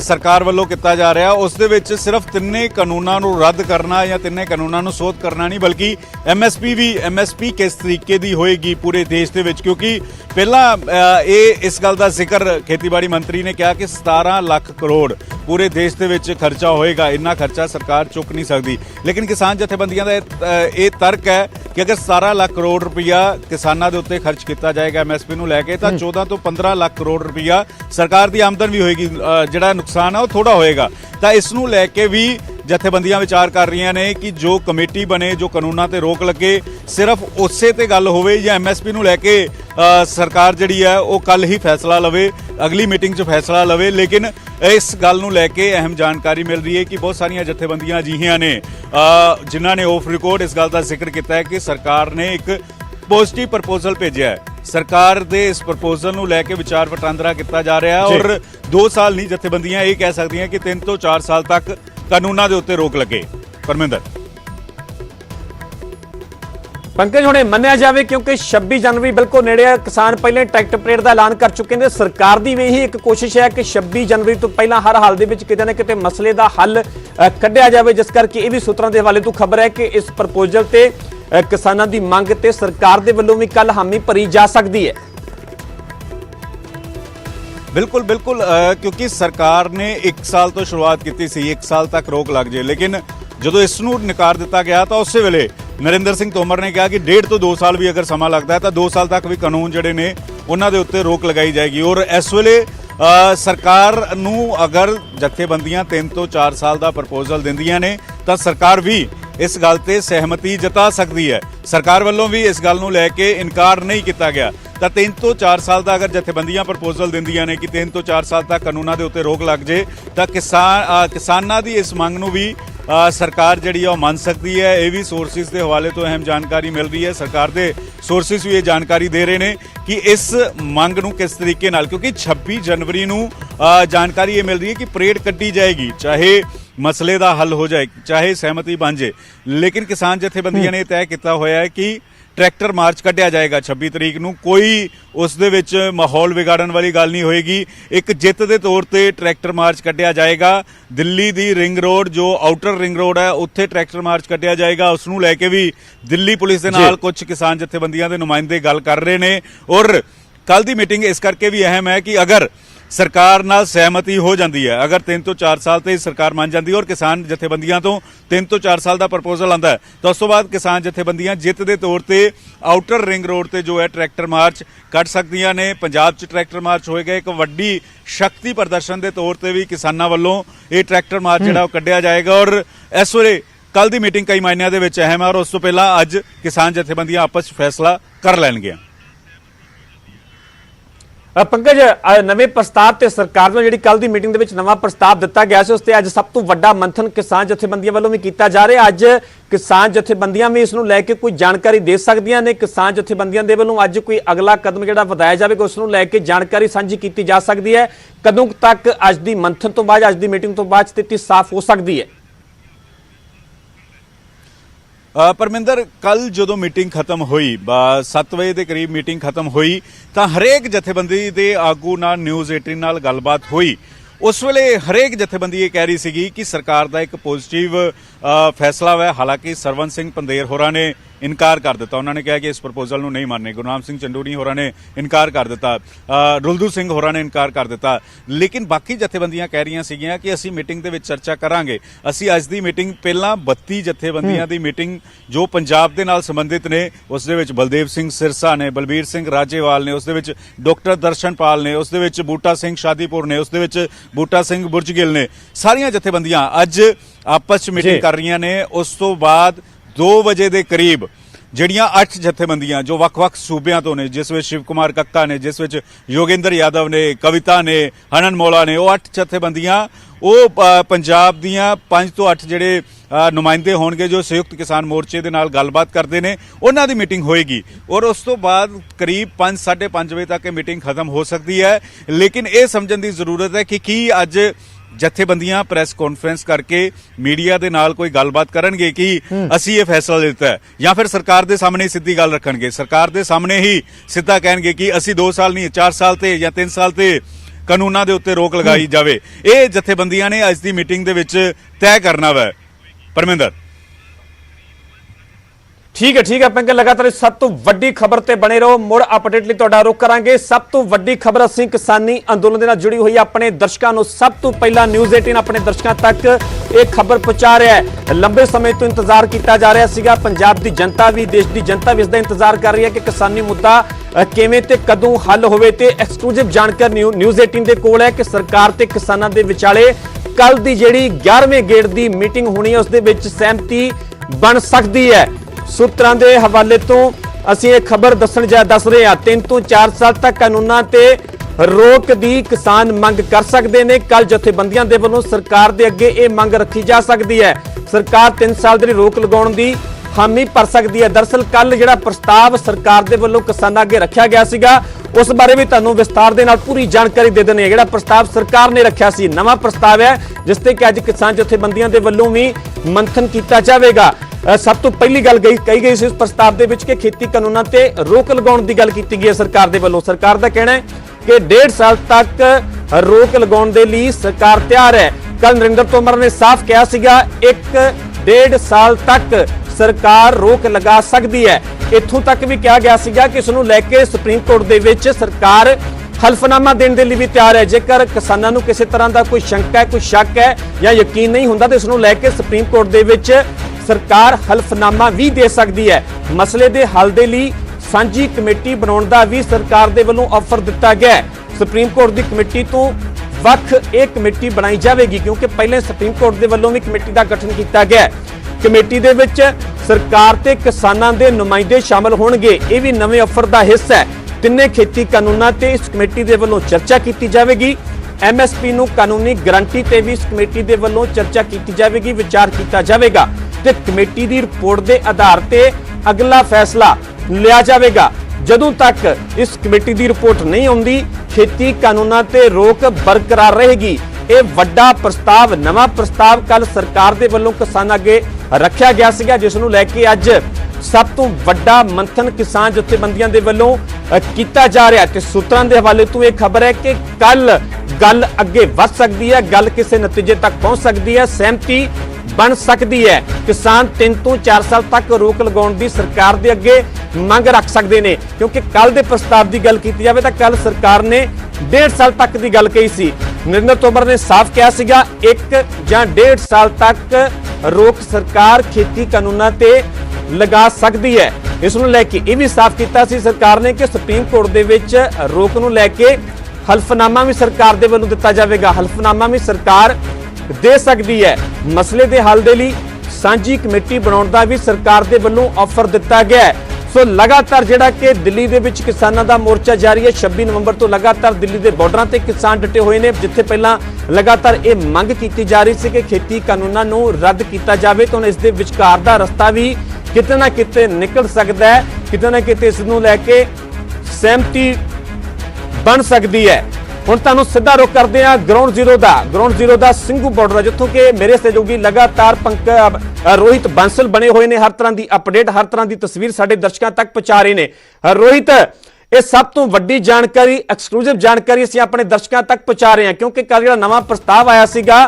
ਸਰਕਾਰ ਵੱਲੋਂ ਕੀਤਾ ਜਾ ਰਿਹਾ। ਉਸ ਦੇ ਵਿੱਚ ਸਿਰਫ ਤਿੰਨੇ ਕਾਨੂੰਨਾਂ ਨੂੰ ਰੱਦ ਕਰਨਾ ਜਾਂ ਤਿੰਨੇ ਕਾਨੂੰਨਾਂ ਨੂੰ ਸੋਧ ਕਰਨਾ ਨਹੀਂ ਬਲਕਿ ਐਮਐਸਪੀ ਵੀ ਐਮਐਸਪੀ ਕਿਸ ਤਰੀਕੇ ਦੀ ਹੋਏਗੀ ਪੂਰੇ ਦੇਸ਼ ਦੇ ਵਿੱਚ? ਕਿਉਂਕਿ ਪਹਿਲਾਂ ਇਹ ਇਸ ਗੱਲ ਦਾ ਜ਼ਿਕਰ ਖੇਤੀਬਾੜੀ ਮੰਤਰੀ ਨੇ ਕਿਹਾ ਕਿ 17 ਲੱਖ ਕਰੋੜ ਪੂਰੇ ਦੇਸ਼ ਦੇ ਵਿੱਚ ਖਰਚਾ ਹੋਏਗਾ। ਇੰਨਾ ਖਰਚਾ ਸਰਕਾਰ ਚੁੱਕ ਨਹੀਂ ਸਕਦੀ। ਲੇਕਿਨ ਕਿਸਾਨ ਜਥੇਬੰਦੀਆਂ ਦਾ ਇਹ, ਤਰਕ ਹੈ ਕਿ ਅਗਰ 17 ਲੱਖ ਕਰੋੜ ਰੁਪਇਆ ਕਿਸਾਨਾਂ ਦੇ ਉੱਤੇ ਖਰਚ ਕੀਤਾ ਜਾਏਗਾ ਐਮਐਸਪੀ ਨੂੰ ਲੈ ਕੇ ਤਾਂ 14 ਤੋਂ 15 ਲੱਖ ਕਰੋੜ ਰੁਪਇਆ ਸਰਕਾਰ ਦੀ ਆਮਦਨ ਵੀ ਹੋਏਗੀ। ਅ, ਜਿਹੜਾ ਨੁਕਸਾਨ ਹੈ ਉਹ ਥੋੜਾ ਹੋਏਗਾ। ਤਾਂ ਇਸ ਨੂੰ ਲੈ ਕੇ ਵੀ ਜਥੇਬੰਦੀਆਂ ਵਿਚਾਰ ਕਰ ਰਹੀਆਂ ਨੇ ਕਿ ਜੋ ਕਮੇਟੀ ਬਣੇ ਜੋ ਕਾਨੂੰਨਾਂ ਤੇ ਰੋਕ ਲੱਗੇ ਸਿਰਫ ਉਸੇ ਤੇ ਗੱਲ ਹੋਵੇ ਜਾਂ ਐਮਐਸਪੀ ਨੂੰ ਲੈ ਕੇ ਸਰਕਾਰ ਜਿਹੜੀ ਹੈ ਉਹ ਕੱਲ ਹੀ ਫੈਸਲਾ ਲਵੇ ਅਗਲੀ ਮੀਟਿੰਗ 'ਚ ਫੈਸਲਾ ਲਵੇ। ਲੇਕਿਨ ਇਸ ਗੱਲ ਨੂੰ ਲੈ ਕੇ ਅਹਿਮ ਜਾਣਕਾਰੀ ਮਿਲ ਰਹੀ ਹੈ ਕਿ ਬਹੁਤ ਸਾਰੀਆਂ ਜਥੇਬੰਦੀਆਂ ਅਜਿਹੀਆਂ ਨੇ ਅ, ਜਿਨ੍ਹਾਂ ਨੇ ਆਫ ਰਿਕਾਰਡ ਇਸ ਗੱਲ ਦਾ ਜ਼ਿਕਰ ਕੀਤਾ ਹੈ ਕਿ ਸਰਕਾਰ ਨੇ ਇੱਕ ਪੋਜ਼ਿਟਿਵ ਪ੍ਰਪੋਜ਼ਲ ਭੇਜਿਆ ਹੈ। ਸਰਕਾਰ ਦੇ ਇਸ ਪ੍ਰਪੋਜ਼ਲ ਨੂੰ ਲੈ ਕੇ ਵਿਚਾਰ ਵਟਾਂਦਰਾ ਕੀਤਾ ਜਾ ਰਿਹਾ। ਔਰ 2 ਸਾਲ ਨਹੀਂ ਜਥੇਬੰਦੀਆਂ ਇਹ ਕਹਿ ਸਕਦੀਆਂ ਕਿ 3 ਤੋਂ 4 ਸਾਲ ਤੱਕ ਕਾਨੂੰਨਾਂ ਦੇ ਉੱਤੇ ਰੋਕ ਲੱਗੇ। ਪਰਮਿੰਦਰ। ਪੰਕਜ ਹੁਣੇ ਮੰਨਿਆ ਜਾਵੇ ਕਿਉਂਕਿ 26 ਜਨਵਰੀ ਬਿਲਕੁਲ ਨੇੜੇ ਹੈ ਕਿਸਾਨ ਪਹਿਲੇ ਟਰੈਕਟਰ ਪਰੇਡ ਦਾ ਐਲਾਨ ਕਰ ਚੁੱਕੇ ਨੇ। ਸਰਕਾਰ ਦੀ ਵੀ ਇਹੀ ਇੱਕ ਕੋਸ਼ਿਸ਼ ਹੈ ਕਿ 26 ਜਨਵਰੀ ਤੋਂ ਪਹਿਲਾਂ ਹਰ ਹਾਲ ਦੇ ਵਿੱਚ ਕਿਤੇ ਨਾ ਕਿਤੇ ਮਸਲੇ ਦਾ ਹੱਲ ਕੱਢਿਆ ਜਾਵੇ ਜਿਸ ਕਰਕੇ ਇਹ ਵੀ ਸੂਤਰਾਂ ਦੇ ਹਵਾਲੇ ਤੋਂ ਖਬਰ ਹੈ ਕਿ ਇਸ ਪ੍ਰਪੋਜ਼ਲ ਤੇ ਕਿਸਾਨਾਂ ਦੀ ਮੰਗ ਤੇ ਸਰਕਾਰ ਦੇ ਵੱਲੋਂ ਵੀ ਕੱਲ ਹਾਮੀ ਭਰੀ ਜਾ ਸਕਦੀ ਹੈ। ਬਿਲਕੁਲ ਬਿਲਕੁਲ ਕਿਉਂਕਿ ਸਰਕਾਰ ਨੇ 1 ਸਾਲ ਤੋਂ ਸ਼ੁਰੂਆਤ ਕੀਤੀ ਸੀ 1 ਸਾਲ ਤੱਕ ਰੋਕ ਲੱਗ ਜੇ। ਲੇਕਿਨ ਜਦੋਂ ਇਸ ਨੂੰ ਨਕਾਰ ਦਿੱਤਾ ਗਿਆ ਤਾਂ ਉਸੇ ਵੇਲੇ ਨਰਿੰਦਰ ਸਿੰਘ ਤੋਮਰ ਨੇ ਕਿਹਾ ਕਿ ਡੇਢ ਤੋਂ 2 ਸਾਲ ਵੀ ਅਗਰ ਸਮਾਂ ਲੱਗਦਾ ਹੈ ਤਾਂ 2 ਸਾਲ ਤੱਕ ਵੀ ਕਾਨੂੰਨ ਜਿਹੜੇ ਨੇ ਉਹਨਾਂ ਦੇ ਉੱਤੇ ਰੋਕ ਲਗਾਈ ਜਾਏਗੀ। ਔਰ ਇਸ ਵੇਲੇ ਅ, ਸਰਕਾਰ ਨੂੰ ਅਗਰ ਜਥੇਬੰਦੀਆਂ 3 ਤੋਂ 4 ਸਾਲ ਦਾ ਪ੍ਰਪੋਜ਼ਲ ਦਿੰਦੀਆਂ ਨੇ ਤਾਂ ਸਰਕਾਰ ਵੀ ਇਸ ਗੱਲ ਤੇ ਸਹਿਮਤੀ ਜਤਾ ਸਕਦੀ ਹੈ। ਸਰਕਾਰ ਵੱਲੋਂ ਵੀ ਇਸ ਗੱਲ ਨੂੰ ਲੈ ਕੇ ਇਨਕਾਰ ਨਹੀਂ ਕੀਤਾ ਗਿਆ। ਤਾਂ 3 ਤੋਂ 4 ਸਾਲ ਦਾ ਅਗਰ ਜਥੇਬੰਦੀਆਂ ਪ੍ਰਪੋਜ਼ਲ ਦਿੰਦੀਆਂ ਨੇ ਕਿ 3 ਤੋਂ 4 ਸਾਲ ਤੱਕ ਕਾਨੂੰਨਾਂ ਦੇ ਉੱਤੇ ਰੋਕ ਲੱਗ ਜੇ, ਤਾਂ ਕਿਸਾਨ ਕਿਸਾਨਾਂ ਦੀ ਇਸ ਮੰਗ ਨੂੰ ਵੀ ਸਰਕਾਰ ਜਿਹੜੀ ਆ ਉਹ ਮੰਨ ਸਕਦੀ ਹੈ। ਇਹ ਵੀ ਸੋਰਸਿਸ ਦੇ ਹਵਾਲੇ ਤੋਂ ਅਹਿਮ ਜਾਣਕਾਰੀ ਮਿਲ ਰਹੀ ਹੈ। ਸਰਕਾਰ ਦੇ ਸੋਰਸਿਸ ਵੀ ਇਹ ਜਾਣਕਾਰੀ ਦੇ ਰਹੇ ਨੇ ਕਿ ਇਸ ਮੰਗ ਨੂੰ ਕਿਸ ਤਰੀਕੇ ਨਾਲ, ਕਿਉਂਕਿ 26 ਜਨਵਰੀ ਨੂੰ ਜਾਣਕਾਰੀ ਇਹ ਮਿਲ ਰਹੀ ਹੈ ਕਿ ਪਰੇਡ ਕੱਢੀ ਜਾਏਗੀ। ਚਾਹੇ ਮਸਲੇ ਦਾ ਹੱਲ ਹੋ ਜਾਏ ਚਾਹੇ ਸਹਿਮਤੀ ਬਣ ਜੇ। ਲੇਕਿਨ ਕਿਸਾਨ ਜਥੇਬੰਦੀਆਂ ਨੇ ਤੈਅ ਕੀਤਾ ਹੋਇਆ ਹੈ ਕਿ ਟਰੈਕਟਰ ਮਾਰਚ ਕੱਢਿਆ ਜਾਏਗਾ 26 ਤਰੀਕ ਨੂੰ। ਕੋਈ ਉਸ ਦੇ ਵਿੱਚ ਮਾਹੌਲ ਵਿਗਾੜਨ ਵਾਲੀ ਗੱਲ ਨਹੀਂ ਹੋਏਗੀ। ਇੱਕ ਜਿੱਤ ਦੇ ਤੌਰ ਤੇ ਟਰੈਕਟਰ ਮਾਰਚ ਕੱਢਿਆ ਜਾਏਗਾ। ਦਿੱਲੀ ਦੀ ਰਿੰਗ ਰੋਡ ਜੋ ਆਊਟਰ ਰਿੰਗ ਰੋਡ ਹੈ ਉੱਥੇ ਟਰੈਕਟਰ ਮਾਰਚ ਕੱਢਿਆ ਜਾਏਗਾ। ਉਸ ਨੂੰ ਲੈ ਕੇ ਵੀ ਦਿੱਲੀ ਪੁਲਿਸ ਦੇ ਨਾਲ ਕੁਝ ਕਿਸਾਨ ਜਥੇਬੰਦੀਆਂ ਦੇ ਨੁਮਾਇੰਦੇ ਗੱਲ ਕਰ ਰਹੇ ਨੇ। ਔਰ ਕੱਲ ਦੀ ਮੀਟਿੰਗ ਇਸ ਕਰਕੇ ਵੀ ਅਹਿਮ ਹੈ ਕਿ ਅਗਰ ਸਰਕਾਰ ਨਾਲ ਸਹਿਮਤੀ ਹੋ ਜਾਂਦੀ ਹੈ। ਅਗਰ 3 ਤੋਂ 4 ਸਾਲ ਤੇ ਸਰਕਾਰ ਮੰਨ ਜਾਂਦੀ ਹੈ ਔਰ ਕਿਸਾਨ ਜਥੇਬੰਦੀਆਂ ਤੋਂ 3 ਤੋਂ 4 ਸਾਲ ਦਾ ਪ੍ਰਪੋਜ਼ਲ ਆਂਦਾ ਹੈ, ਤਾਂ ਉਸ ਤੋਂ ਬਾਅਦ ਕਿਸਾਨ ਜਥੇਬੰਦੀਆਂ ਜਿੱਤ ਦੇ ਤੌਰ ਤੇ ਆਊਟਰ ਰਿੰਗ ਰੋਡ ਤੇ ਜੋ ਹੈ ਟਰੈਕਟਰ ਮਾਰਚ ਕੱਢ ਸਕਦੀਆਂ ਨੇ। ਪੰਜਾਬ 'ਚ ਟਰੈਕਟਰ ਮਾਰਚ ਹੋਏਗਾ ਇੱਕ ਵੱਡੀ ਸ਼ਕਤੀ ਪ੍ਰਦਰਸ਼ਨ ਦੇ ਤੌਰ ਤੇ ਵੀ ਕਿਸਾਨਾਂ ਵੱਲੋਂ ਇਹ ਟਰੈਕਟਰ ਮਾਰਚ ਜਿਹੜਾ ਉਹ ਕੱਢਿਆ ਜਾਏਗਾ ਔਰ ਇਸ ਵੇਲੇ ਕੱਲ ਦੀ ਮੀਟਿੰਗ ਕਈ ਮਾਇਨਿਆਂ ਦੇ ਵਿੱਚ ਅਹਿਮ ਹੈ ਔਰ ਉਸ ਤੋਂ ਪਹਿਲਾਂ ਅੱਜ ਕਿਸਾਨ ਜਥੇਬੰਦੀਆਂ ਆਪਸ 'ਚ ਫੈਸਲਾ ਕਰ ਲੈਣਗੀਆਂ। ਪੰਕਜ ਨਵੇਂ ਪ੍ਰਸਤਾਵ ਤੇ ਸਰਕਾਰ ਵੱਲੋਂ ਜਿਹੜੀ ਕੱਲ ਦੀ ਮੀਟਿੰਗ ਦੇ ਵਿੱਚ ਨਵਾਂ ਪ੍ਰਸਤਾਵ ਦਿੱਤਾ ਗਿਆ ਸੀ, ਉਸ ਤੇ ਅੱਜ ਸਭ ਤੋਂ ਵੱਡਾ ਮੰਥਨ ਕਿਸਾਨ ਜਥੇਬੰਦੀਆਂ ਵੱਲੋਂ ਵੀ ਕੀਤਾ ਜਾ ਰਿਹਾ। ਅੱਜ ਕਿਸਾਨ ਜਥੇਬੰਦੀਆਂ ਵੀ ਇਸ ਨੂੰ ਲੈ ਕੇ ਕੋਈ ਜਾਣਕਾਰੀ ਦੇ ਸਕਦੀਆਂ ਨੇ। ਕਿਸਾਨ ਜਥੇਬੰਦੀਆਂ ਦੇ ਵੱਲੋਂ ਅੱਜ ਕੋਈ ਅਗਲਾ ਕਦਮ ਜਿਹੜਾ ਵਧਾਇਆ ਜਾਵੇਗਾ, ਉਸ ਨੂੰ ਲੈ ਕੇ ਜਾਣਕਾਰੀ ਸਾਂਝੀ ਕੀਤੀ ਜਾ ਸਕਦੀ ਹੈ। ਕਦੋਂ ਤੱਕ ਅੱਜ ਦੀ ਮੰਥਨ ਤੋਂ ਬਾਅਦ, ਅੱਜ ਦੀ ਮੀਟਿੰਗ ਤੋਂ ਬਾਅਦ ਸਥਿਤੀ ਸਾਫ਼ ਹੋ ਸਕਦੀ ਹੈ? ਪਰਮਿੰਦਰ ਕੱਲ ਜਦੋਂ ਮੀਟਿੰਗ ਖਤਮ ਹੋਈ 7 ਵਜੇ ਦੇ ਕਰੀਬ ਮੀਟਿੰਗ ਖਤਮ ਹੋਈ, ਤਾਂ ਹਰੇਕ ਜਥੇਬੰਦੀ ਦੇ ਆਗੂ ਨਾਲ ਨਿਊਜ਼ 18 ਨਾਲ ਗੱਲਬਾਤ ਹੋਈ। ਉਸ ਵੇਲੇ ਹਰੇਕ ਜਥੇਬੰਦੀ ਇਹ ਕਹਿ ਰਹੀ ਸੀਗੀ ਕਿ ਸਰਕਾਰ ਦਾ ਇੱਕ ਪੋਜ਼ਿਟਿਵ ਫੈਸਲਾ ਹੋਇਆ। ਹਾਲਾਂਕਿ ਸਰਵਨ ਸਿੰਘ ਪੰਦੇਰ ਹੋਰਾਂ ਨੇ ਇਨਕਾਰ ਕਰ ਦਿੱਤਾ। ਉਹਨਾਂ ਨੇ ਕਿਹਾ ਕਿ ਇਸ ਪ੍ਰਪੋਜ਼ਲ ਨੂੰ ਨਹੀਂ ਮੰਨਨੇ ਗੁਰਨਾਮ ਸਿੰਘ ਚੰਡੂਨੀ ਹੋਰਾਂ ਨੇ ਇਨਕਾਰ ਕਰ ਦਿੱਤਾ। ਰੁਲਦੂ ਸਿੰਘ ਹੋਰਾਂ ਨੇ ਇਨਕਾਰ ਕਰ ਦਿੱਤਾ। ਲੇਕਿਨ ਬਾਕੀ ਜਥੇਬੰਦੀਆਂ ਕਹਿ ਰਹੀਆਂ ਸੀਗੀਆਂ ਕਿ ਅਸੀਂ ਮੀਟਿੰਗ ਦੇ ਵਿੱਚ ਚਰਚਾ ਕਰਾਂਗੇ। ਅਸੀਂ ਅੱਜ ਦੀ ਮੀਟਿੰਗ ਪਹਿਲਾਂ 32 ਜਥੇਬੰਦੀਆਂ ਦੀ ਮੀਟਿੰਗ ਜੋ ਪੰਜਾਬ ਦੇ ਨਾਲ ਸੰਬੰਧਿਤ ਨੇ ਉਸ ਦੇ ਵਿੱਚ ਬਲਦੇਵ ਸਿੰਘ ਸਿਰਸਾ ਨੇ ਬਲਬੀਰ ਸਿੰਘ ਰਾਜੇਵਾਲ ਨੇ ਉਸ ਦੇ ਵਿੱਚ ਡਾਕਟਰ ਦਰਸ਼ਨਪਾਲ ਨੇ ਉਸ ਦੇ ਵਿੱਚ ਬੂਟਾ ਸਿੰਘ ਸ਼ਾਦੀਪੁਰ ਨੇ ਉਸ ਦੇ ਵਿੱਚ ਬੂਟਾ ਸਿੰਘ ਬੁਰਜਗਿੱਲ ਨੇ। ਸਾਰੀਆਂ ਜਥੇਬੰਦੀਆਂ ਅੱਜ ਆਪਸ ਵਿੱਚ। ਮੀਟਿੰਗ ਕਰ ਰਹੀਆਂ ਨੇ, ਉਸ ਤੋਂ ਬਾਅਦ 2 ਵਜੇ ਦੇ ਕਰੀਬ ਜਿਹੜੀਆਂ ਅੱਠ ਜਥੇਬੰਦੀਆਂ, ਜੋ ਵੱਖ-ਵੱਖ ਸੂਬਿਆਂ ਤੋਂ ਨੇ, ਜਿਸ ਵਿੱਚ ਸ਼ਿਵ ਕੁਮਾਰ ਕੱਕਾ ਨੇ, ਜਿਸ ਵਿੱਚ ਯੋਗਿੰਦਰ ਯਾਦਵ ਨੇ, ਕਵਿਤਾ ਨੇ, ਹਨਨ ਮੋਲਾ ਨੇ, ਉਹ ਅੱਠ ਜਥੇਬੰਦੀਆਂ, ਉਹ ਪੰਜਾਬ ਦੀਆਂ 5 ਤੋਂ 8 ਜਿਹੜੇ ਨੁਮਾਇੰਦੇ ਹੋਣਗੇ, ਜੋ ਸੰਯੁਕਤ ਕਿਸਾਨ ਮੋਰਚੇ ਦੇ ਨਾਲ ਗੱਲਬਾਤ ਕਰਦੇ ਨੇ, ਉਹਨਾਂ ਦੀ ਮੀਟਿੰਗ ਹੋਏਗੀ। ਔਰ ਉਸ ਤੋਂ ਬਾਅਦ ਕਰੀਬ 5 5:30 ਵਜੇ ਤੱਕ ਇਹ ਮੀਟਿੰਗ ਖਤਮ ਹੋ ਸਕਦੀ ਹੈ। ਲੇਕਿਨ ਇਹ ਸਮਝਣ ਦੀ ਜ਼ਰੂਰਤ ਹੈ ਕਿ ਕੀ ਅੱਜ ਜਥੇਬੰਦੀਆਂ ਪ੍ਰੈਸ ਕਾਨਫਰੰਸ ਕਰਕੇ ਮੀਡੀਆ ਦੇ ਨਾਲ ਕੋਈ ਗੱਲਬਾਤ ਕਰਨਗੇ ਕਿ ਅਸੀਂ ਇਹ ਫੈਸਲਾ ਲਿੱਤਾ ਹੈ। ਜਾਂ ਫਿਰ ਸਰਕਾਰ ਦੇ ਸਾਹਮਣੇ ਸਿੱਧੀ ਗੱਲ ਰੱਖਣਗੇ। ਸਰਕਾਰ ਦੇ ਸਾਹਮਣੇ ਹੀ ਸਿੱਧਾ ਕਹਿਣਗੇ ਕਿ ਅਸੀਂ 2 ਸਾਲ ਨਹੀਂ 4 ਸਾਲ ਤੇ ਜਾਂ 3 ਸਾਲ ਤੇ ਕਾਨੂੰਨਾਂ ਦੇ ਉੱਤੇ ਰੋਕ ਲਗਾਈ ਜਾਵੇ। ਇਹ ਜਥੇਬੰਦੀਆਂ ਨੇ ਅੱਜ ਦੀ ਮੀਟਿੰਗ ਦੇ ਵਿੱਚ ਤੈਅ ਕਰਨਾ ਵਾ। ਪਰਮਿੰਦਰ। ਠੀਕ ਹੈ ਠੀਕ ਹੈ ਪੰਕਜ ਲਗਾਤਾਰ ਇਸ ਸਭ ਤੋਂ ਵੱਡੀ ਖਬਰ ਤੇ ਬਣੇ ਰਹੋ। ਮੁੜ ਅਪਡੇਟ ਲਈ ਤੁਹਾਡਾ ਰੁਖ ਕਰਾਂਗੇ। ਸਭ ਤੋਂ ਵੱਡੀ ਖਬਰ ਅਸੀਂ ਕਿਸਾਨੀ ਅੰਦੋਲਨ ਦੇ ਨਾਲ ਜੁੜੀ ਹੋਈ ਆਪਣੇ ਦਰਸ਼ਕਾਂ ਨੂੰ ਸਭ ਤੋਂ ਪਹਿਲਾਂ ਨਿਊਜ਼ 18 ਆਪਣੇ ਦਰਸ਼ਕਾਂ ਤੱਕ ਇਹ ਖਬਰ ਪਹੁੰਚਾ ਰਿਹਾ ਹੈ। ਲੰਬੇ ਸਮੇਂ ਤੋਂ ਇੰਤਜ਼ਾਰ ਕੀਤਾ ਜਾ ਰਿਹਾ ਸੀਗਾ। ਪੰਜਾਬ ਦੀ ਜਨਤਾ ਵੀ, ਦੇਸ਼ ਦੀ ਜਨਤਾ ਵੀ ਇਸ ਦਾ ਇੰਤਜ਼ਾਰ ਕਰ ਰਹੀ ਹੈ ਕਿ ਕਿਸਾਨੀ ਮੁੱਦਾ ਕਿਵੇਂ ਤੇ ਕਦੋਂ ਹੱਲ ਹੋਵੇ ਤੇ ਐਕਸਕਲੂਸਿਵ ਜਾਣਕਾਰੀ ਨਿਊ- ਨਿਊਜ਼ 18 ਦੇ ਕੋਲ ਹੈ ਕਿ ਸਰਕਾਰ ਤੇ ਕਿਸਾਨਾਂ ਦੇ ਵਿਚਾਲੇ ਕੱਲ ਦੀ ਜਿਹੜੀ 11ਵੇਂ ਗੇੜ ਦੀ ਮੀਟਿੰਗ ਹੋਣੀ ਹੈ, ਉਸ ਦੇ ਵਿੱਚ ਸਹਿਮਤੀ ਬਣ ਸਕਦੀ ਹੈ। ਸੂਤਰਾਂ ਦੇ ਹਵਾਲੇ ਤੋਂ ਅਸੀਂ ਇਹ ਖਬਰ ਦੱਸਣ ਜਾ ਦੱਸ ਰਹੇ ਹਾਂ। 3 ਤੋਂ 4 ਸਾਲ ਤੱਕ ਕਾਨੂੰਨਾਂ ਤੇ ਰੋਕ ਦੀ ਕਿਸਾਨ ਮੰਗ ਕਰ ਸਕਦੇ ਨੇ। ਕੱਲ ਜਥੇਬੰਦੀਆਂ ਦੇ ਵੱਲੋਂ ਸਰਕਾਰ ਦੇ ਅੱਗੇ ਇਹ ਮੰਗ ਰੱਖੀ ਜਾ ਸਕਦੀ ਹੈ। ਸਰਕਾਰ 3 ਸਾਲ ਦੀ ਰੋਕ ਲਗਾਉਣ ਦੀ ਹਾਮੀ ਭਰ ਸਕਦੀ ਹੈ। ਦਰਸਲ ਕੱਲ ਜਿਹੜਾ ਪ੍ਰਸਤਾਵ ਸਰਕਾਰ ਦੇ ਵੱਲੋਂ ਕਿਸਾਨਾਂ ਅੱਗੇ ਰੱਖਿਆ ਗਿਆ ਸੀਗਾ ਉਸ ਬਾਰੇ ਵੀ ਤੁਹਾਨੂੰ ਵਿਸਤਾਰ ਦੇ ਨਾਲ ਪੂਰੀ ਜਾਣਕਾਰੀ ਦੇ ਦਿੰਦੇ ਹਾਂ। ਜਿਹੜਾ ਪ੍ਰਸਤਾਵ ਸਰਕਾਰ ਨੇ ਰੱਖਿਆ ਸੀ, ਨਵਾਂ ਪ੍ਰਸਤਾਵ ਹੈ, ਜਿਸ ਤੇ ਕਿ ਅੱਜ ਕਿਸਾਨ ਜਥੇਬੰਦੀਆਂ ਦੇ ਵੱਲੋਂ ਵੀ ਮੰਥਨ ਕੀਤਾ ਜਾਵੇਗਾ। ਸਭ ਤੋਂ ਪਹਿਲੀ ਗੱਲ ਗਈ ਕਹੀ ਗਈ ਸੀ ਇਸ ਪ੍ਰਸਤਾਵ ਦੇ ਵਿੱਚ ਕਿ ਖੇਤੀ ਕਾਨੂੰਨਾਂ ਤੇ ਰੋਕ ਲਗਾਉਣ ਦੀ ਗੱਲ ਕੀਤੀ ਗਈ ਹੈ ਸਰਕਾਰ ਦੇ ਵੱਲੋਂ। ਸਰਕਾਰ ਦਾ ਕਹਿਣਾ ਹੈ ਕਿ ਡੇਢ ਸਾਲ ਤੱਕ ਰੋਕ ਲਗਾਉਣ ਦੇ ਲਈ ਸਰਕਾਰ ਤਿਆਰ ਹੈ। ਕੱਲ ਨਰਿੰਦਰ ਤੋਮਰ ਨੇ ਸਾਫ਼ ਕਿਹਾ ਸੀਗਾ, ਇੱਕ ਡੇਢ ਸਾਲ ਤੱਕ ਸਰਕਾਰ ਰੋਕ ਲਗਾ ਸਕਦੀ ਹੈ। ਇੱਥੋਂ ਤੱਕ ਵੀ ਕਿਹਾ ਗਿਆ ਸੀਗਾ ਕਿ ਇਸ ਨੂੰ ਲੈ ਕੇ ਸੁਪਰੀਮ ਕੋਰਟ ਦੇ ਵਿੱਚ ਸਰਕਾਰ ਹਲਫਨਾਮਾ ਦੇਣ ਦੇ ਲਈ ਵੀ ਤਿਆਰ ਹੈ। ਜੇਕਰ ਕਿਸਾਨਾਂ ਨੂੰ ਕਿਸੇ ਤਰ੍ਹਾਂ ਦਾ ਕੋਈ ਸ਼ੰਕਾ ਹੈ, ਕੋਈ ਸ਼ੱਕ ਹੈ ਜਾਂ ਯਕੀਨ ਨਹੀਂ ਹੁੰਦਾ, ਤਾਂ ਇਸ ਨੂੰ ਲੈ ਕੇ ਸੁਪਰੀਮ ਕੋਰਟ ਦੇ ਵਿੱਚ ਸਰਕਾਰ ਹਲਫਨਾਮਾ ਵੀ ਦੇ ਸਕਦੀ ਹੈ। ਮਸਲੇ ਦੇ ਹੱਲ ਦੇ ਲਈ ਸਾਂਝੀ ਕਮੇਟੀ ਬਣਾਉਣ ਦਾ ਵੀ ਸਰਕਾਰ ਦੇ ਵੱਲੋਂ ਆਫਰ ਦਿੱਤਾ ਗਿਆ ਹੈ। ਸੁਪਰੀਮ ਕੋਰਟ ਦੀ ਕਮੇਟੀ ਤੋਂ ਵੱਖ ਇਹ ਕਮੇਟੀ ਬਣਾਈ ਜਾਵੇਗੀ, ਕਿਉਂਕਿ ਪਹਿਲੇ ਸੁਪਰੀਮ ਕੋਰਟ ਦੇ ਵੱਲੋਂ ਵੀ ਕਮੇਟੀ ਦਾ ਗਠਨ ਕੀਤਾ ਗਿਆ ਹੈ। ਕਮੇਟੀ ਦੇ ਵਿੱਚ ਸਰਕਾਰ ਤੇ ਕਿਸਾਨਾਂ ਦੇ ਨੁਮਾਇੰਦੇ ਸ਼ਾਮਲ ਹੋਣਗੇ। ਇਹ ਵੀ ਨਵੇਂ ਅਫਰ ਦਾ ਹਿੱਸਾ ਹੈ। ਤਿੰਨੇ ਖੇਤੀ ਕਾਨੂੰਨਾਂ ਤੇ ਇਸ ਕਮੇਟੀ ਦੇ ਵੱਲੋਂ ਚਰਚਾ ਕੀਤੀ ਜਾਵੇਗੀ। ਐਮਐਸਪੀ ਨੂੰ ਕਾਨੂੰਨੀ ਗਰੰਟੀ ਤੇ ਵੀ ਇਸ ਕਮੇਟੀ ਦੇ ਵੱਲੋਂ ਚਰਚਾ ਕੀਤੀ ਜਾਵੇਗੀ, ਵਿਚਾਰ ਕੀਤਾ ਜਾਵੇਗਾ ਤੇ ਕਮੇਟੀ ਦੀ ਰਿਪੋਰਟ ਦੇ ਆਧਾਰ ਤੇ ਅਗਲਾ ਫੈਸਲਾ ਲਿਆ ਜਾਵੇਗਾ। ਜਦੋਂ ਤੱਕ ਇਸ ਕਮੇਟੀ ਦੀ ਰਿਪੋਰਟ ਨਹੀਂ ਆਉਂਦੀ, ਖੇਤੀ ਕਾਨੂੰਨਾਂ ਤੇ ਰੋਕ ਬਰਕਰਾਰ ਰਹੇਗੀ। ਇਹ ਵੱਡਾ ਪ੍ਰਸਤਾਵ, ਨਵਾਂ ਪ੍ਰਸਤਾਵ ਕੱਲ ਸਰਕਾਰ ਦੇ ਵੱਲੋਂ ਕਿਸਾਨਾਂ ਅੱਗੇ ਰੱਖਿਆ ਗਿਆ ਸੀਗਾ, ਜਿਸ ਨੂੰ ਲੈ ਕੇ ਅੱਜ ਸਭ ਤੋਂ ਵੱਡਾ ਮੰਥਨ ਕਿਸਾਨ ਜਥੇਬੰਦੀਆਂ ਦੇ ਵੱਲੋਂ ਕੀਤਾ ਜਾ ਰਿਹਾ ਤੇ ਸੂਤਰਾਂ ਦੇ ਹਵਾਲੇ ਤੋਂ ਇਹ ਖਬਰ ਹੈ ਕਿ ਕੱਲ ਗੱਲ ਅੱਗੇ ਵੱਧ ਸਕਦੀ ਹੈ, ਗੱਲ ਕਿਸੇ ਨਤੀਜੇ ਤੱਕ ਪਹੁੰਚ ਸਕਦੀ ਹੈ, ਸਹਿਮਤੀ ਬਣ ਸਕਦੀ ਹੈ। ਕਿਸਾਨ 3 ਤੋਂ 4 ਸਾਲ ਤੱਕ ਰੋਕ ਲਗਾਉਣ ਦੀ ਸਰਕਾਰ ਦੇ ਅੱਗੇ ਮੰਗ ਰੱਖ ਸਕਦੇ ਨੇ। ਕਿਉਂਕਿ ਕੱਲ ਦੇ ਪ੍ਰਸਤਾਵ ਦੀ ਗੱਲ ਕੀਤੀ ਜਾਵੇ ਤਾਂ ਕੱਲ ਸਰਕਾਰ ਨੇ 1.5 ਸਾਲ ਤੱਕ ਦੀ ਗੱਲ ਕਹੀ ਸੀ। ਨਰਿੰਦਰ ਤੋਮਰ ਨੇ ਸਾਫ਼ ਕਿਹਾ ਸੀਗਾ 1 ਜਾਂ 1.5 ਸਾਲ ਤੱਕ ਰੋਕ ਸਰਕਾਰ ਖੇਤੀ ਕਾਨੂੰਨਾਂ ਤੇ ਲਗਾ ਸਕਦੀ ਹੈ। ਇਸ ਨੂੰ ਲੈ ਕੇ ਇਹ ਵੀ ਸਾਫ਼ ਕੀਤਾ ਸੀ ਸਰਕਾਰ ਨੇ ਕਿ ਸੁਪਰੀਮ ਕੋਰਟ ਦੇ ਵਿੱਚ ਰੋਕ ਨੂੰ ਲੈ ਕੇ ਹਲਫਨਾਮਾ ਵੀ ਸਰਕਾਰ ਦੇ ਵੱਲੋਂ ਦਿੱਤਾ ਜਾਵੇਗਾ। ਹਲਫਨਾਮਾ ਵੀ ਸਰਕਾਰ ਦੇ ਸਕਦੀ ਹੈ। ਮਸਲੇ ਦੇ ਹੱਲ ਦੇ ਲਈ ਸਾਂਝੀ ਕਮੇਟੀ ਬਣਾਉਣ ਦਾ ਵੀ ਸਰਕਾਰ ਦੇ ਵੱਲੋਂ ਆਫਰ ਦਿੱਤਾ ਗਿਆ ਹੈ। ਸੋ ਲਗਾਤਾਰ ਜਿਹੜਾ ਕਿ ਦਿੱਲੀ ਦੇ ਵਿੱਚ ਕਿਸਾਨਾਂ ਦਾ ਮੋਰਚਾ ਜਾਰੀ ਹੈ 26 ਨਵੰਬਰ ਤੋਂ ਲਗਾਤਾਰ ਦਿੱਲੀ ਦੇ ਬਾਰਡਰਾਂ ਤੇ ਕਿਸਾਨ ਡਟੇ ਹੋਏ ਨੇ, ਜਿੱਥੇ ਪਹਿਲਾਂ ਲਗਾਤਾਰ ਇਹ ਮੰਗ ਕੀਤੀ ਜਾ ਰਹੀ ਸੀ ਕਿ ਖੇਤੀ ਕਾਨੂੰਨਾਂ ਨੂੰ ਰੱਦ ਕੀਤਾ ਜਾਵੇ, ਤਾਂ ਹੁਣ ਇਸ ਦੇ ਵਿਚਕਾਰ ਦਾ ਰਸਤਾ ਵੀ ਕਿਤੇ ਨਾ ਕਿਤੇ ਨਿਕਲ ਸਕਦਾ ਹੈ, ਕਿਤੇ ਨਾ ਕਿਤੇ ਇਸ ਨੂੰ ਲੈ ਕੇ ਸਹਿਮਤੀ ਬਣ ਸਕਦੀ ਹੈ। ਹੁਣ ਤੁਹਾਨੂੰ ਸਿੱਧਾ ਰੁਕ ਕਰਦੇ ਹਾਂ ਗਰਾਊਂਡ ਜ਼ੀਰੋ ਦਾ। ਗਰਾਊਂਡ ਜ਼ੀਰੋ ਦਾ ਸਿੰਘੂ ਬਾਰਡਰ ਜਿੱਥੋਂ ਕਿ ਮੇਰੇ ਸਹਿਯੋਗੀ ਲਗਾਤਾਰ ਪੰਕ ਰੋਹਿਤ ਬੰਸਲ ਬਣੇ ਹੋਏ ਨੇ। ਹਰ ਤਰ੍ਹਾਂ ਦੀ ਅਪਡੇਟ ਹਰ ਤਰ੍ਹਾਂ ਦੀ ਤਸਵੀਰ ਸਾਡੇ ਦਰਸ਼ਕਾਂ ਤੱਕ ਪਹੁੰਚਾ ਰਹੇ ਨੇ। ਰੋਹਿਤ, ਇਹ ਸਭ ਤੋਂ ਵੱਡੀ ਜਾਣਕਾਰੀ ਐਕਸਕਲੂਸਿਵ ਜਾਣਕਾਰੀ ਅਸੀਂ ਆਪਣੇ ਦਰਸ਼ਕਾਂ ਤੱਕ ਪਹੁੰਚਾ ਰਹੇ ਹਾਂ, ਕਿਉਂਕਿ ਕੱਲ ਜਿਹੜਾ ਨਵਾਂ ਪ੍ਰਸਤਾਵ ਆਇਆ ਸੀਗਾ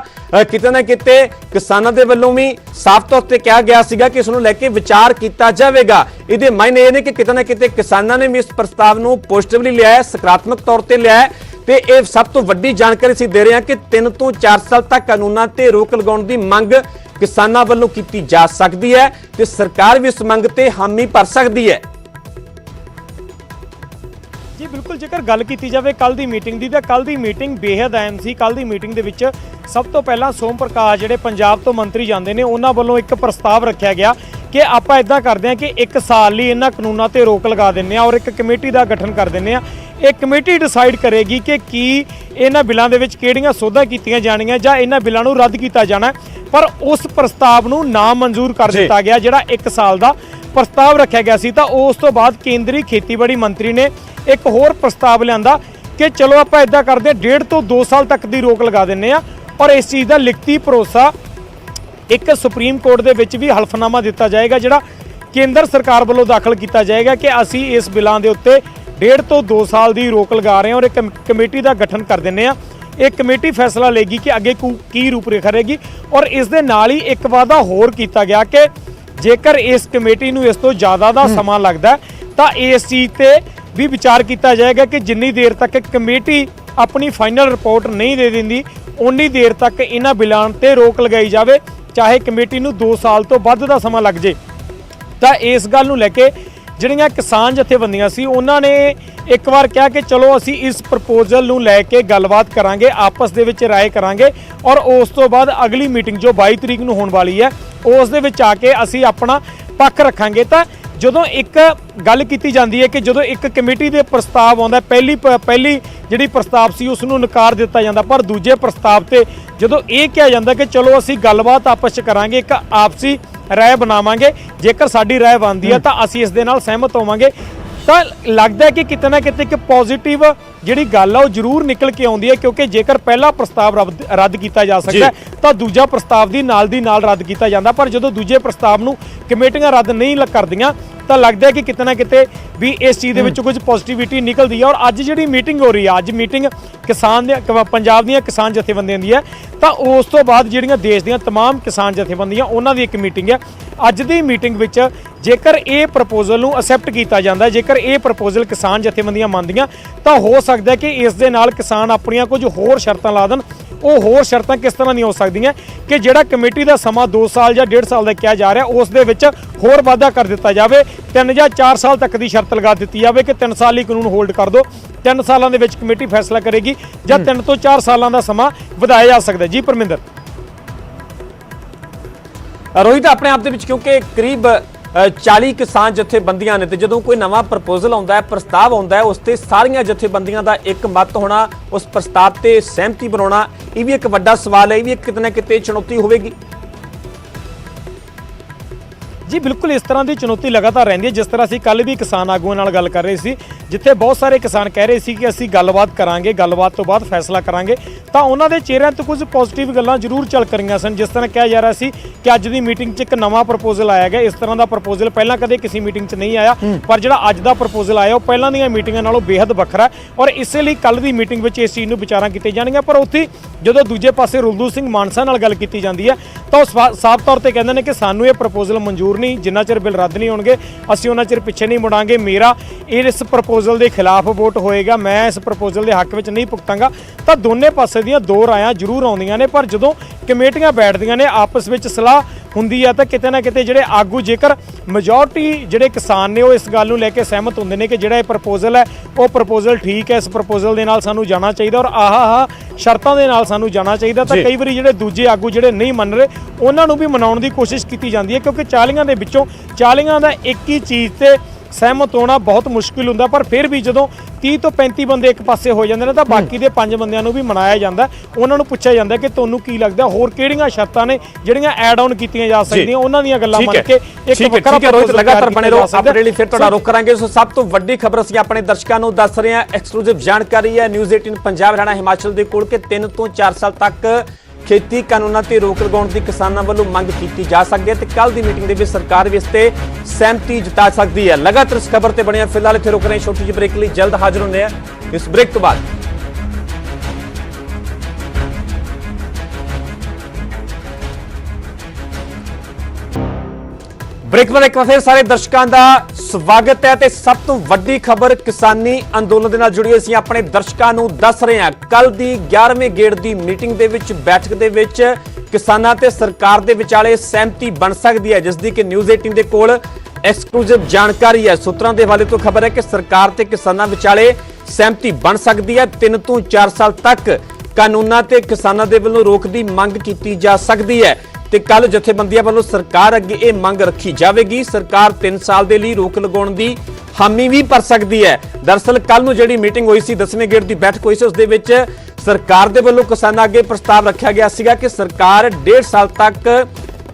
ਕਿਤੇ ਨਾ ਕਿਤੇ ਕਿਸਾਨਾਂ ਦੇ ਵੱਲੋਂ ਵੀ ਸਾਫ਼ ਤੌਰ ਤੇ ਕਿਹਾ ਗਿਆ ਸੀਗਾ ਕਿ ਇਸ ਨੂੰ ਲੈ ਕੇ ਵਿਚਾਰ ਕੀਤਾ ਜਾਵੇਗਾ। ਇਹਦੇ ਮਾਇਨੇ ਇਹ ਨੇ ਕਿ ਕਿਤੇ ਨਾ ਕਿਤੇ ਕਿਸਾਨਾਂ ਨੇ ਵੀ ਇਸ ਪ੍ਰਸਤਾਵ ਨੂੰ ਪੋਜ਼ਿਟਿਵਲੀ ਲਿਆ ਹੈ, ਸਕਾਰਾਤਮਕ ਤੌਰ ਤੇ ਲਿਆ ਹੈ। ਤੇ ਇਹ ਸਭ ਤੋਂ ਵੱਡੀ ਜਾਣਕਾਰੀ ਅਸੀਂ ਦੇ ਰਹੇ ਹਾਂ ਕਿ 3 ਤੋਂ 4 ਸਾਲ ਤੱਕ ਕਾਨੂੰਨਾਂ ਤੇ ਰੋਕ ਲਗਾਉਣ ਦੀ ਮੰਗ ਕਿਸਾਨਾਂ ਵੱਲੋਂ ਕੀਤੀ ਜਾ ਸਕਦੀ ਹੈ ਤੇ ਸਰਕਾਰ ਵੀ ਇਸ ਮੰਗ ਤੇ ਹਾਮੀ ਭਰ ਸਕਦੀ ਹੈ। ਜੀ, ਬਿਲਕੁਲ, ਜੇਕਰ ਗੱਲ ਕੀਤੀ ਜਾਵੇ ਕੱਲ ਦੀ ਮੀਟਿੰਗ ਦੀ, ਤਾਂ ਕੱਲ ਦੀ ਮੀਟਿੰਗ ਬੇहद ਅਹਿਮ ਸੀ। ਕੱਲ ਦੀ ਮੀਟਿੰਗ ਦੇ ਵਿੱਚ ਸਭ ਤੋਂ ਪਹਿਲਾਂ ਸੋਮ ਪ੍ਰਕਾਸ਼, ਜਿਹੜੇ ਪੰਜਾਬ ਤੋਂ ਮੰਤਰੀ ਜਾਂਦੇ ਨੇ, ਉਹਨਾਂ ਵੱਲੋਂ ਇੱਕ ਪ੍ਰਸਤਾਵ ਰੱਖਿਆ ਗਿਆ ਕਿ ਆਪਾਂ ਇਦਾਂ ਕਰਦੇ ਹਾਂ ਕਿ 1 ਸਾਲ ਲਈ ਇਹਨਾਂ ਕਾਨੂੰਨਾਂ ਤੇ ਰੋਕ ਲਗਾ ਦਿੰਨੇ ਆ ਔਰ ਇੱਕ ਕਮੇਟੀ ਦਾ ਗਠਨ ਕਰ ਦਿੰਨੇ ਆ ਇਹ ਕਮੇਟੀ ਡਿਸਾਈਡ ਕਰੇਗੀ ਕਿ ਕੀ ਇਹਨਾਂ ਬਿੱਲਾਂ ਦੇ ਵਿੱਚ ਕਿਹੜੀਆਂ ਸੋਧਾਂ ਕੀਤੀਆਂ ਜਾਣੀਆਂ ਜਾਂ ਇਹਨਾਂ ਬਿੱਲਾਂ ਨੂੰ ਰੱਦ ਕੀਤਾ ਜਾਣਾ। ਪਰ ਉਸ ਪ੍ਰਸਤਾਵ ਨੂੰ ਨਾ ਮਨਜ਼ੂਰ ਕਰ। ਦਿੱਤਾ ਗਿਆ ਜਿਹੜਾ 1 ਸਾਲ ਦਾ ਪ੍ਰਸਤਾਵ ਰੱਖਿਆ ਗਿਆ ਸੀ ਤਾਂ ਉਸ ਤੋਂ ਬਾਅਦ ਕੇਂਦਰੀ ਖੇਤੀਬਾੜੀ ਮੰਤਰੀ ਨੇ ਇੱਕ ਹੋਰ ਪ੍ਰਸਤਾਵ ਲਿਆਂਦਾ ਕਿ ਚਲੋ ਆਪਾਂ ਇਦਾਂ ਕਰਦੇ ਹਾਂ ਡੇਢ ਤੋਂ 2 ਸਾਲ ਤੱਕ ਦੀ ਰੋਕ ਲਗਾ ਦਿੰਨੇ ਆ ਔਰ ਇਸ ਚੀਜ਼ ਦਾ ਲਿਖਤੀ ਭਰੋਸਾ ਇੱਕ ਸੁਪਰੀਮ ਕੋਰਟ ਦੇ ਵਿੱਚ ਵੀ ਹਲਫਨਾਮਾ ਦਿੱਤਾ ਜਾਏਗਾ ਜਿਹੜਾ ਕੇਂਦਰ ਸਰਕਾਰ ਵੱਲੋਂ ਦਾਖਲ ਕੀਤਾ ਜਾਏਗਾ ਕਿ ਅਸੀਂ ਇਸ ਬਿੱਲਾਂ ਦੇ ਉੱਤੇ ਡੇਢ ਤੋਂ 2 ਸਾਲ ਦੀ ਰੋਕ ਲਗਾ ਰਹੇ ਹਾਂ ਔਰ ਇੱਕ ਕਮ- ਕਮੇਟੀ ਦਾ ਗਠਨ ਕਰ ਦਿੰਨੇ ਆ ਇਹ ਕਮੇਟੀ ਫੈਸਲਾ ਲਏਗੀ ਕਿ ਅੱਗੇ ਕੂ- ਰੂਪਰੇਖਾ ਰਹੇਗੀ ਔਰ ਇਸ ਦੇ ਨਾਲ ਹੀ ਇੱਕ ਵਾਅਦਾ ਹੋਰ ਕੀਤਾ ਗਿਆ ਕਿ ਜੇਕਰ ਇਸ ਕਮੇਟੀ ਨੂੰ ਇਸ ਤੋਂ ਜ਼ਿਆਦਾ ਦਾ ਸਮਾਂ ਲੱਗਦਾ ਤਾਂ ਇਸ ਚੀਜ਼ ਤੇ ਵੀ ਵਿਚਾਰ ਕੀਤਾ ਜਾਏਗਾ ਕਿ ਜਿੰਨੀ ਦੇਰ ਤੱਕ ਕਮੇਟੀ ਆਪਣੀ ਫਾਈਨਲ ਰਿਪੋਰਟ ਨਹੀਂ ਦੇ ਦਿੰਦੀ ਉਨੀ ਦੇਰ ਤੱਕ ਇਹਨਾਂ ਬਿੱਲਾਂ ਤੇ ਰੋਕ ਲਗਾਈ ਜਾਵੇ ਚਾਹੇ ਕਮੇਟੀ ਨੂੰ 2 ਸਾਲ ਤੋਂ ਵੱਧ ਦਾ ਸਮਾਂ ਲੱਗ ਜੇ। ਤਾਂ ਇਸ ਗੱਲ ਨੂੰ ਲੈ ਕੇ ਜਿਹੜੀਆਂ ਕਿਸਾਨ ਜਥੇਬੰਦੀਆਂ ਸੀ, ਉਹਨਾਂ ਨੇ ਇੱਕ ਵਾਰ ਕਿਹਾ ਕਿ ਚਲੋ ਅਸੀਂ ਇਸ ਪ੍ਰਪੋਜ਼ਲ ਨੂੰ ਲੈ ਕੇ ਗੱਲਬਾਤ ਕਰਾਂਗੇ, ਆਪਸ ਦੇ ਵਿੱਚ ਰਾਏ ਕਰਾਂਗੇ ਔਰ ਉਸ ਤੋਂ ਬਾਅਦ ਅਗਲੀ ਮੀਟਿੰਗ ਜੋ 22 ਤਰੀਕ ਨੂੰ ਹੋਣ ਵਾਲੀ ਹੈ, ਉਸ ਦੇ ਵਿੱਚ ਆ ਕੇ ਅਸੀਂ ਆਪਣਾ ਪੱਖ ਰੱਖਾਂਗੇ। ਤਾਂ ਜਦੋਂ ਇੱਕ ਗੱਲ ਕੀਤੀ ਜਾਂਦੀ ਹੈ ਕਿ ਜਦੋਂ ਇੱਕ ਕਮੇਟੀ ਦੇ ਪ੍ਰਸਤਾਵ ਆਉਂਦਾ ਪਹਿਲੀ ਪ- ਪਹਿਲੀ ਜਿਹੜੀ ਪ੍ਰਸਤਾਵ ਸੀ, ਉਸ ਨੂੰ ਨਕਾਰ ਦਿੱਤਾ ਜਾਂਦਾ, ਪਰ ਦੂਜੇ ਪ੍ਰਸਤਾਵ ਤੇ ਜਦੋਂ ਇਹ ਕਿਹਾ ਜਾਂਦਾ ਕਿ ਚਲੋ ਅਸੀਂ ਗੱਲਬਾਤ ਆਪਸ ਚ ਕਰਾਂਗੇ, ਇੱਕ ਆਪਸੀ ਰਾਏ ਬਣਾਵਾਂਗੇ। ਜੇਕਰ ਸਾਡੀ ਰਾਏ ਬਣਦੀ ਹੈ ਤਾਂ ਅਸੀਂ ਇਸ ਦੇ ਨਾਲ ਸਹਿਮਤ ਹੋਵਾਂਗੇ। ਤਾਂ ਲੱਗਦਾ ਹੈ ਕਿ ਕਿਤੇ ਨਾ ਕਿਤੇ ਇੱਕ ਪੋਜ਼ਿਟਿਵ ਜਿਹੜੀ ਗੱਲ ਆ ਉਹ ਜ਼ਰੂਰ ਨਿਕਲ ਕੇ ਆਉਂਦੀ ਹੈ ਕਿਉਂਕਿ ਜੇਕਰ ਪਹਿਲਾ ਪ੍ਰਸਤਾਵ ਰੱਦ- ਰੱਦ ਕੀਤਾ ਜਾ ਸਕਦਾ ਹੈ, ਤਾਂ ਦੂਜਾ ਪ੍ਰਸਤਾਵ ਦੀ ਨਾਲ ਦੀ ਨਾਲ ਰੱਦ ਕੀਤਾ ਜਾਂਦਾ ਪਰ ਜਦੋਂ ਦੂਜੇ ਪ੍ਰਸਤਾਵ ਨੂੰ ਕਮੇਟੀਆਂ ਰੱਦ ਨਹੀਂ ਲ- ਕਰਦੀਆਂ ਤਾਂ ਲੱਗਦਾ ਹੈ ਕਿ ਕਿਤੇ ਨਾ ਕਿਤੇ ਵੀ ਇਸ ਚੀਜ਼ ਦੇ ਵਿੱਚ ਕੁਝ ਪੋਜ਼ਿਟਿਵਿਟੀ ਨਿਕਲਦੀ ਹੈ ਔਰ ਅੱਜ ਜਿਹੜੀ ਮੀਟਿੰਗ ਹੋ ਰਹੀ ਹੈ ਅੱਜ ਮੀਟਿੰਗ ਕਿਸਾਨ ਦੇ ਕ- ਪੰਜਾਬ ਦੀਆਂ ਕਿਸਾਨ ਜਥੇਬੰਦੀਆਂ ਦੀ ਹੈ ਤਾਂ ਉਸ ਤੋਂ ਬਾਅਦ ਜਿਹੜੀਆਂ ਦੇਸ਼ ਦੀਆਂ तमाम ਕਿਸਾਨ ਜਥੇਬੰਦੀਆਂ ਉਹਨਾਂ ਦੀ ਇੱਕ ਮੀਟਿੰਗ ਹੈ ਅੱਜ ਦੀ ਮੀਟਿੰਗ ਵਿੱਚ ਜੇਕਰ ਇਹ ਪ੍ਰਪੋਜ਼ਲ ਨੂੰ ਅਸੈਪਟ ਕੀਤਾ ਜਾਂਦਾ ਹੈ, ਜੇਕਰ ਇਹ ਪ੍ਰਪੋਜ਼ਲ ਕਿਸਾਨ ਜਥੇਬੰਦੀਆਂ ਮੰਨਦੀਆਂ ਤਾਂ ਹੋ ਸਕਦਾ ਹੈ ਕਿ ਇਸ ਦੇ ਨਾਲ ਕਿਸਾਨ ਆਪਣੀਆਂ ਕੁਝ ਹੋਰ ਸ਼ਰਤਾਂ ਲਾ ਦੇਣ। ਉਹ ਹੋਰ ਸ਼ਰਤਾਂ ਕਿਸ ਤਰ੍ਹਾਂ ਦੀਆਂ ਹੋ ਸਕਦੀਆਂ ਕਿ ਜਿਹੜਾ ਕਮੇਟੀ ਦਾ ਸਮਾਂ 2 ਸਾਲ ਜਾਂ 1.5 ਸਾਲ ਦਾ ਕਿਹਾ ਜਾ ਰਿਹਾ ਉਸ ਦੇ ਵਿੱਚ ਹੋਰ ਵਾਧਾ ਕਰ ਦਿੱਤਾ ਜਾਵੇ। 3 ਜਾਂ 4 ਸਾਲ ਤੱਕ ਦੀ ਸ਼ਰਤ ਲਗਾ ਦਿੱਤੀ ਜਾਵੇ ਕਿ 3 ਸਾਲ ਹੀ ਕਾਨੂੰਨ ਹੋਲਡ ਕਰ ਦਿਓ। 3 ਸਾਲਾਂ ਦੇ ਵਿੱਚ ਕਮੇਟੀ ਫੈਸਲਾ ਕਰੇਗੀ ਜਾਂ 3 ਤੋਂ 4 ਸਾਲਾਂ ਦਾ ਸਮਾਂ ਵਧਾਇਆ ਜਾ ਸਕਦਾ। ਜੀ ਪਰਮਿੰਦਰ। ਰੋਹਿਤ ਆਪਣੇ ਆਪ ਦੇ ਵਿੱਚ ਕਿਉਂਕਿ ਕਰੀਬ 40 ਕਿਸਾਨ ਜਥੇਬੰਦੀਆਂ ਨੇ ਤੇ ਜਦੋਂ ਕੋਈ ਨਵਾਂ ਪ੍ਰਪੋਜ਼ਲ ਆਉਂਦਾ ਹੈ, ਪ੍ਰਸਤਾਵ ਆਉਂਦਾ ਹੈ, ਉਸ ਤੇ ਸਾਰੀਆਂ ਜਥੇਬੰਦੀਆਂ ਦਾ ਇੱਕ ਮਤ ਹੋਣਾ, ਉਸ ਪ੍ਰਸਤਾਵ ਤੇ ਸਹਿਮਤੀ ਬਣਾਉਣਾ, ਇਹ ਵੀ ਇੱਕ ਵੱਡਾ ਸਵਾਲ ਹੈ, ਇਹ ਵੀ ਕਿਤੇ ਨਾ ਕਿਤੇ ਚੁਣੌਤੀ ਹੋਵੇਗੀ। ਜੀ ਬਿਲਕੁਲ ਇਸ ਤਰ੍ਹਾਂ ਦੀ ਚੁਣੌਤੀ ਲਗਾਤਾਰ ਰਹਿੰਦੀ ਹੈ ਜਿਸ ਤਰ੍ਹਾਂ ਅਸੀਂ ਕੱਲ ਵੀ ਕਿਸਾਨ ਆਗੂਆਂ ਨਾਲ ਗੱਲ ਕਰ ਰਹੇ ਸੀ ਜਿੱਥੇ ਬਹੁਤ ਸਾਰੇ ਕਿਸਾਨ ਕਹਿ ਰਹੇ ਸੀ ਕਿ ਅਸੀਂ ਗੱਲਬਾਤ ਕਰਾਂਗੇ ਗੱਲਬਾਤ ਤੋਂ ਬਾਅਦ ਫੈਸਲਾ ਕਰਾਂਗੇ। ਤਾਂ ਉਹਨਾਂ ਦੇ ਚਿਹਰਿਆਂ ਤੋਂ ਕੁਝ ਪੋਜ਼ਿਟਿਵ ਗੱਲਾਂ ਜ਼ਰੂਰ ਚੱਲ ਕਰੀਆਂ ਸਨ ਜਿਸ ਤਰ੍ਹਾਂ ਕਿਹਾ ਜਾ ਰਿਹਾ ਸੀ ਕਿ ਅੱਜ ਦੀ ਮੀਟਿੰਗ 'ਚ ਇੱਕ ਨਵਾਂ ਪ੍ਰਪੋਜ਼ਲ ਆਇਆ ਗਿਆ। ਇਸ ਤਰ੍ਹਾਂ ਦਾ ਪ੍ਰਪੋਜ਼ਲ ਪਹਿਲਾਂ ਕਦੇ ਕਿਸੇ ਮੀਟਿੰਗ 'ਚ ਨਹੀਂ ਆਇਆ ਪਰ ਜਿਹੜਾ ਅੱਜ ਦਾ ਪ੍ਰਪੋਜ਼ਲ ਆਇਆ ਉਹ ਪਹਿਲਾਂ ਦੀਆਂ ਮੀਟਿੰਗਾਂ ਨਾਲੋਂ ਬੇहद ਵੱਖਰਾ ਔਰ ਇਸੇ ਲਈ ਕੱਲ ਦੀ ਮੀਟਿੰਗ ਵਿੱਚ ਇਸ ਚੀਜ਼ ਨੂੰ ਵਿਚਾਰਾਂ ਕੀਤੀਆਂ ਜਾਣਗੀਆਂ। ਪਰ ਉੱਥੇ ਜਦੋਂ ਦੂਜੇ ਪਾਸੇ ਰੁਲਦੂ ਸਿੰਘ ਮਾਨਸਾ ਨਾਲ ਗੱਲ ਕੀਤੀ ਜਾਂਦੀ ਹੈ, ਤਾਂ ਉਹ ਸਵਾ- ਸਾਫ਼ ਤੌਰ ਤੇ ਕਹਿੰਦੇ ਨੇ ਕਿ ਸਾਨੂੰ ਇਹ ਪ੍ਰਪੋਜ਼ਲ ਮਨਜ਼ੂਰ ਨਹੀਂ, ਜਿੰਨਾ ਚਿਰ ਬਿੱਲ ਰੱਦ ਨਹੀਂ ਹੋਣਗੇ, ਅਸੀਂ ਉਹਨਾਂ ਚਿਰ ਪਿੱਛੇ ਨਹੀਂ ਮੁੜਾਂਗੇ। ਮੇਰਾ ਇਸ ਪ੍ਰਪੋਜ਼ਲ ਦੇ ਖਿਲਾਫ ਵੋਟ ਹੋਏਗਾ, ਮੈਂ ਇਸ ਪ੍ਰਪੋਜ਼ਲ ਦੇ ਹੱਕ ਵਿੱਚ ਨਹੀਂ ਭੁਗਤਾਂਗਾ। ਤਾਂ ਦੋਨੇ ਪਾਸੇ ਦੀਆਂ ਦੋ ਰਾਇਆਂ ਜ਼ਰੂਰ ਆਉਂਦੀਆਂ ਨੇ, ਪਰ ਜਦੋਂ ਕਮੇਟੀਆਂ ਬੈਠਦੀਆਂ ਨੇ, ਆਪਸ ਵਿੱਚ ਸਲਾਹ ਹੁੰਦੀ ਹੈ, ਤਾਂ ਕਿਤੇ ਨਾ ਕਿਤੇ ਜਿਹੜੇ ਆਗੂ ਜੇਕਰ ਮੈਜੋਰਟੀ ਜਿਹੜੇ ਕਿਸਾਨ ਨੇ, ਉਹ ਇਸ ਗੱਲ ਨੂੰ ਲੈ ਕੇ ਸਹਿਮਤ ਹੁੰਦੇ ਨੇ ਕਿ ਜਿਹੜਾ ਇਹ ਪ੍ਰਪੋਜ਼ਲ ਹੈ, ਉਹ ਪ੍ਰਪੋਜ਼ਲ ਠੀਕ ਹੈ, ਇਸ ਪ੍ਰਪੋਜ਼ਲ ਦੇ ਨਾਲ ਸਾਨੂੰ ਜਾਣਾ ਚਾਹੀਦਾ ਔਰ ਆਹ ਆਹ ਸ਼ਰਤਾਂ ਦੇ ਨਾਲ ਸਾਨੂੰ ਜਾਣਾ ਚਾਹੀਦਾ ਤਾਂ। ਕਈ ਵਾਰੀ ਜਿਹੜੇ ਦੂਜੇ ਆਗੂ ਜਿਹੜੇ ਨਹੀਂ ਮੰਨ ਰਹੇ ਉਹਨਾਂ ਨੂੰ ਵੀ ਮਨਾਉਣ ਦੀ ਕੋਸ਼ਿਸ਼ ਕੀਤੀ ਜਾਂਦੀ ਹੈ ਕਿਉਂਕਿ 40 ਦੇ ਵਿੱਚੋਂ 40 ਦਾ ਇੱਕ ਹੀ ਚੀਜ਼ ਤੇ ਸਹਿਮਤ ਹੋਣਾ ਬਹੁਤ ਮੁਸ਼ਕਿਲ ਹੁੰਦਾ ਪਰ ਫਿਰ ਵੀ ਜਦੋਂ 30 ਤੋਂ 35 ਬੰਦੇ ਇੱਕ ਪਾਸੇ ਹੋ ਜਾਂਦੇ ਨੇ ਤਾਂ ਬਾਕੀ ਦੇ ਪੰਜ ਬੰਦਿਆਂ ਨੂੰ ਵੀ ਮਨਾਇਆ ਜਾਂਦਾ। ਉਹਨਾਂ ਨੂੰ ਪੁੱਛਿਆ ਜਾਂਦਾ ਕਿ ਤੁਹਾਨੂੰ ਕੀ ਲੱਗਦਾ ਹੋਰ ਕਿਹੜੀਆਂ ਸ਼ਰਤਾਂ ਨੇ ਜਿਹੜੀਆਂ ਐਡ ਆਨ ਕੀਤੀਆਂ ਜਾ ਸਕਦੀਆਂ? ਉਹਨਾਂ ਦੀਆਂ ਗੱਲਾਂ ਮੰਨ ਕੇ ਇੱਕ ਵੱਖਰਾ proposal ਲਗਾਤਾਰ ਬਣੇ ਰਹੋ। ਆਪਣੇ ਲਈ ਫਿਰ ਤੁਹਾਡਾ ਰੁਖ ਕਰਾਂਗੇ। ਸੋ ਸਭ ਤੋਂ ਵੱਡੀ ਖਬਰ ਅਸੀਂ ਆਪਣੇ ਦਰਸ਼ਕਾਂ ਨੂੰ ਦੱਸ ਰਹੇ ਹਾਂ। ਐਕਸਕਲੂਸਿਵ ਜਾਣਕਾਰੀ ਹੈ। ਨਿਊਜ਼ 18 ਪੰਜਾਬ ਹਰਿਆਣਾ ਹਿਮਾਚਲ ਦੇ ਕੋਲ ਕਿ 3 ਤੋਂ 4 ਸਾਲ ਤੱਕ ਖੇਤੀ ਕਾਨੂੰਨਾਂ ਤੇ ਰੋਕ ਲਗਾਉਣ ਦੀ ਕਿਸਾਨਾਂ ਵੱਲੋਂ ਮੰਗ ਕੀਤੀ ਜਾ ਸਕਦੀ ਹੈ ਤੇ ਕੱਲ ਦੀ ਮੀਟਿੰਗ ਦੇ ਵਿੱਚ ਸਰਕਾਰ ਵੀ ਇਸ ਤੇ ਸਹਿਮਤੀ ਜਤਾ ਸਕਦੀ ਹੈ। ਲਗਾਤਾਰ ਇਸ ਖਬਰ ਤੇ ਬਣਿਆ ਫਿਲਹਾਲ ਇੱਥੇ ਰੁਕ ਰਹੇ ਛੋਟੀ ਜਿਹੀ ਬ੍ਰੇਕ ਲਈ ਜਲਦ ਹਾਜ਼ਰ ਹੁੰਦੇ ਆ ਇਸ ਬ੍ਰੇਕ ਤੋਂ ਬਾਅਦ ਬ੍ਰੇਕ ਵਾਲੇ ਇੱਕ ਵਾਰ ਫਿਰ ਸਾਰੇ ਦਰਸ਼ਕਾਂ ਦਾ ਸਵਾਗਤ ਹੈ ਤੇ ਸਭ ਤੋਂ ਵੱਡੀ ਖਬਰ ਕਿਸਾਨੀ ਅੰਦੋਲਨ ਦੇ ਨਾਲ ਜੁੜੀ ਹੋਈ ਸੀ। ਆਪਣੇ ਦਰਸ਼ਕਾਂ ਨੂੰ ਦੱਸ ਰਹੇ ਹਾਂ ਕੱਲ ਦੀ 11ਵੇਂ ਗੇੜ ਦੀ ਮੀਟਿੰਗ ਦੇ ਵਿੱਚ, ਬੈਠਕ ਦੇ ਵਿੱਚ ਕਿਸਾਨਾਂ ਤੇ ਸਰਕਾਰ ਦੇ ਵਿਚਾਲੇ ਸਹਿਮਤੀ ਬਣ ਸਕਦੀ ਹੈ, ਜਿਸ ਦੀ ਕਿ ਨਿਊਜ਼ 18 ਦੇ ਕੋਲ ਐਕਸਕਲੂਸਿਵ ਜਾਣਕਾਰੀ ਹੈ। ਸੂਤਰਾਂ ਦੇ ਹਵਾਲੇ ਤੋਂ ਖਬਰ ਹੈ ਕਿ ਸਰਕਾਰ ਤੇ ਕਿਸਾਨਾਂ ਵਿਚਾਲੇ ਸਹਿਮਤੀ ਬਣ ਸਕਦੀ ਹੈ। 3 ਤੋਂ 4 ਸਾਲ ਤੱਕ ਕਾਨੂੰਨਾਂ ਤੇ ਕਿਸਾਨਾਂ ਦੇ ਵੱਲੋਂ ਰੋਕ ਦੀ ਮੰਗ ਕੀਤੀ ਜਾ ਸਕਦੀ ਹੈ। ਤੇ ਕੱਲ ਜਥੇਬੰਦੀਆਂ ਵੱਲੋਂ ਸਰਕਾਰ ਅੱਗੇ ਇਹ ਮੰਗ ਰੱਖੀ ਜਾਵੇਗੀ। ਸਰਕਾਰ 3 ਸਾਲ ਦੇ ਲਈ ਰੋਕ ਲਗਾਉਣ ਦੀ ਹਾਮੀ ਵੀ ਭਰ ਸਕਦੀ ਹੈ। ਦਰਸਲ ਕੱਲ ਨੂੰ ਜਿਹੜੀ ਮੀਟਿੰਗ ਹੋਈ ਸੀ 10ਵੇਂ ਗੇੜ ਦੀ ਬੈਠਕ ਹੋਈ ਸੀ, ਉਸ ਦੇ ਵਿੱਚ ਸਰਕਾਰ ਦੇ ਵੱਲੋਂ ਕਿਸਾਨਾਂ ਅੱਗੇ ਪ੍ਰਸਤਾਵ ਰੱਖਿਆ ਗਿਆ ਸੀਗਾ ਕਿ ਸਰਕਾਰ 1.5 ਸਾਲ ਤੱਕ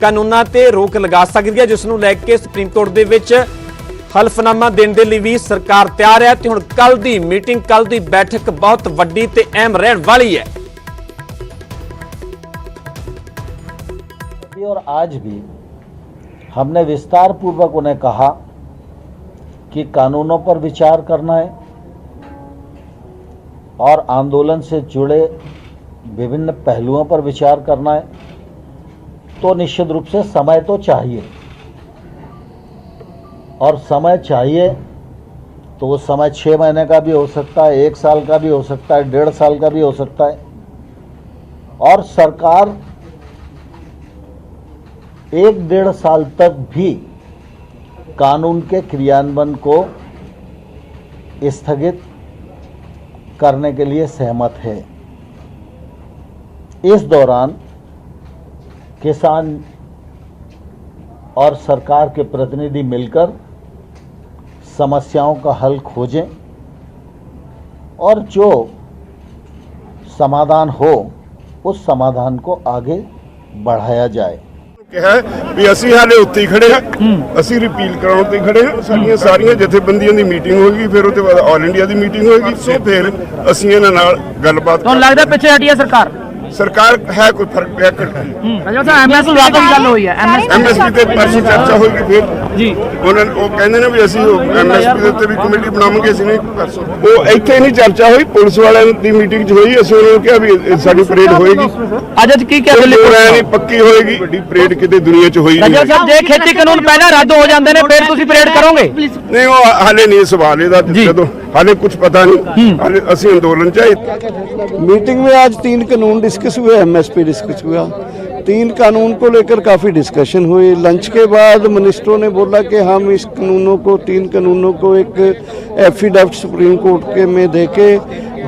ਕਾਨੂੰਨਾਂ ਤੇ ਰੋਕ ਲਗਾ ਸਕਦੀ ਹੈ, ਜਿਸ ਨੂੰ ਲੈ ਕੇ ਸੁਪਰੀਮ ਕੋਰਟ ਦੇ ਵਿੱਚ ਹਲਫਨਾਮਾ ਦੇਣ ਦੇ ਲਈ ਵੀ ਸਰਕਾਰ ਤਿਆਰ ਹੈ। ਤੇ ਹੁਣ ਕੱਲ ਦੀ ਮੀਟਿੰਗ ਕੱਲ ਦੀ ਬੈਠਕ ਬਹੁਤ ਵੱਡੀ ਤੇ ਅਹਿਮ ਰਹਿਣ ਵਾਲੀ ਹੈ। और आज भी हमने विस्तार पूर्वक उन्हें कहा कि कानूनों पर विचार करना है और आंदोलन से जुड़े विभिन्न पहलुओं पर विचार करना है तो निश्चित रूप से समय तो चाहिए। और समय चाहिए तो वो समय छः महीने का भी हो सकता है, एक साल का भी हो सकता है, डेढ़ साल का भी हो सकता है। और सरकार एक डेढ़ साल तक भी कानून के क्रियान्वयन को स्थगित करने के लिए सहमत है। इस दौरान किसान और सरकार के प्रतिनिधि मिलकर समस्याओं का हल खोजें और जो समाधान हो, उस समाधान को आगे बढ़ाया जाए। ਕਿਹਾ ਵੀ ਅਸੀਂ ਹਾਲੇ ਉੱਤੇ ਹੀ ਖੜੇ ਆ। ਅਸੀਂ ਰਿਪੀਲ ਕਰਾਉਣ ਤੇ ਖੜੇ ਆ। ਸਾਡੀਆਂ ਸਾਰੀਆਂ ਜਥੇਬੰਦੀਆਂ ਦੀ ਮੀਟਿੰਗ ਹੋਏਗੀ ਫਿਰ ਉਹਦੇ ਬਾਅਦ ਆਲ ਇੰਡੀਆ ਦੀ ਮੀਟਿੰਗ ਹੋਏਗੀ ਤੇ ਫਿਰ ਅਸੀਂ ਇਹਨਾਂ ਨਾਲ ਗੱਲਬਾਤ ਤੁਹਾਨੂੰ ਲੱਗਦਾ ਪਿੱਛੇ ਹਟੀ ਹੈ ਸਰਕਾਰ? ਸਰਕਾਰ ਹੈ ਕੋਈ ਫ਼ਰਕ ਪਿਆ ਕਰਦੀ ਅਜਾ ਤਾਂ ਐਮਐਸ ਗੱਲ ਹੋਈ ਹੈ। ਐਮਐਸਪੀ ਤੇ ਪਰਸੋਂ ਉਹ ਕਹਿੰਦੇ ਨੇ ਵੀ ਅਸੀਂ ਐਮਐਸਪੀ ਦੇ ਵੀ ਕਮੇਟੀ ਬਣਾਵਾਂਗੇ ਅਸੀਂ ਨਹੀਂ ਪਰਸੋਂ। ਉਹ ਇੱਥੇ ਨਹੀਂ ਚਰਚਾ ਹੋਈ ਪੁਲਿਸ ਵਾਲਿਆਂ ਦੀ ਮੀਟਿੰਗ 'ਚ ਹੋਈ ਅਸੀਂ ਉਹਨਾਂ ਨੂੰ ਕਿਹਾ ਵੀ ਸਾਡੀ ਪਰੇਡ ਹੋਏਗੀ। ਅੱਜ ਅੱਜ ਕੀ ਕਹਿ ਰਹੇ ਹੋ ਨਹੀਂ ਪੱਕੀ ਹੋਏਗੀ। ਵੱਡੀ ਪਰੇਡ ਕਿਤੇ ਦੁਨੀਆ 'ਚ ਹੋਈ ਨਹੀਂ ਸਾਹਿਬ ਜੇ ਖੇਤੀ ਕਾਨੂੰਨ ਪਹਿਲਾਂ ਰੱਦ ਹੋ ਜਾਂਦੇ ਨੇ ਫਿਰ ਤੁਸੀਂ ਪਰੇਡ ਕਰੋਗੇ? ਨਹੀਂ ਉਹ ਹਾਲੇ ਨਹੀਂ ਸਵਾਲ ਇਹਦਾ ਜਦੋਂ ਹਾਲੇ ਕੁਝ ਪਤਾ ਨਹੀਂ। ਅਸੀਂ ਅੰਦੋਲਨ 'ਚ ਮੀਟਿੰਗ ਵਿੱਚ ਅੱਜ ਤਿੰਨ ਕਾਨੂੰਨ ਡਿਸਕਸ डिस्कस हुए एमएसपी डिस्कस हुआ तीन कानून को लेकर काफ़ी डिस्कशन हुई लंच के बाद मिनिस्टरों ने बोला कि हम इस कानूनों को तीन कानूनों को एक एफिडेविट सुप्रीम कोर्ट के में दे के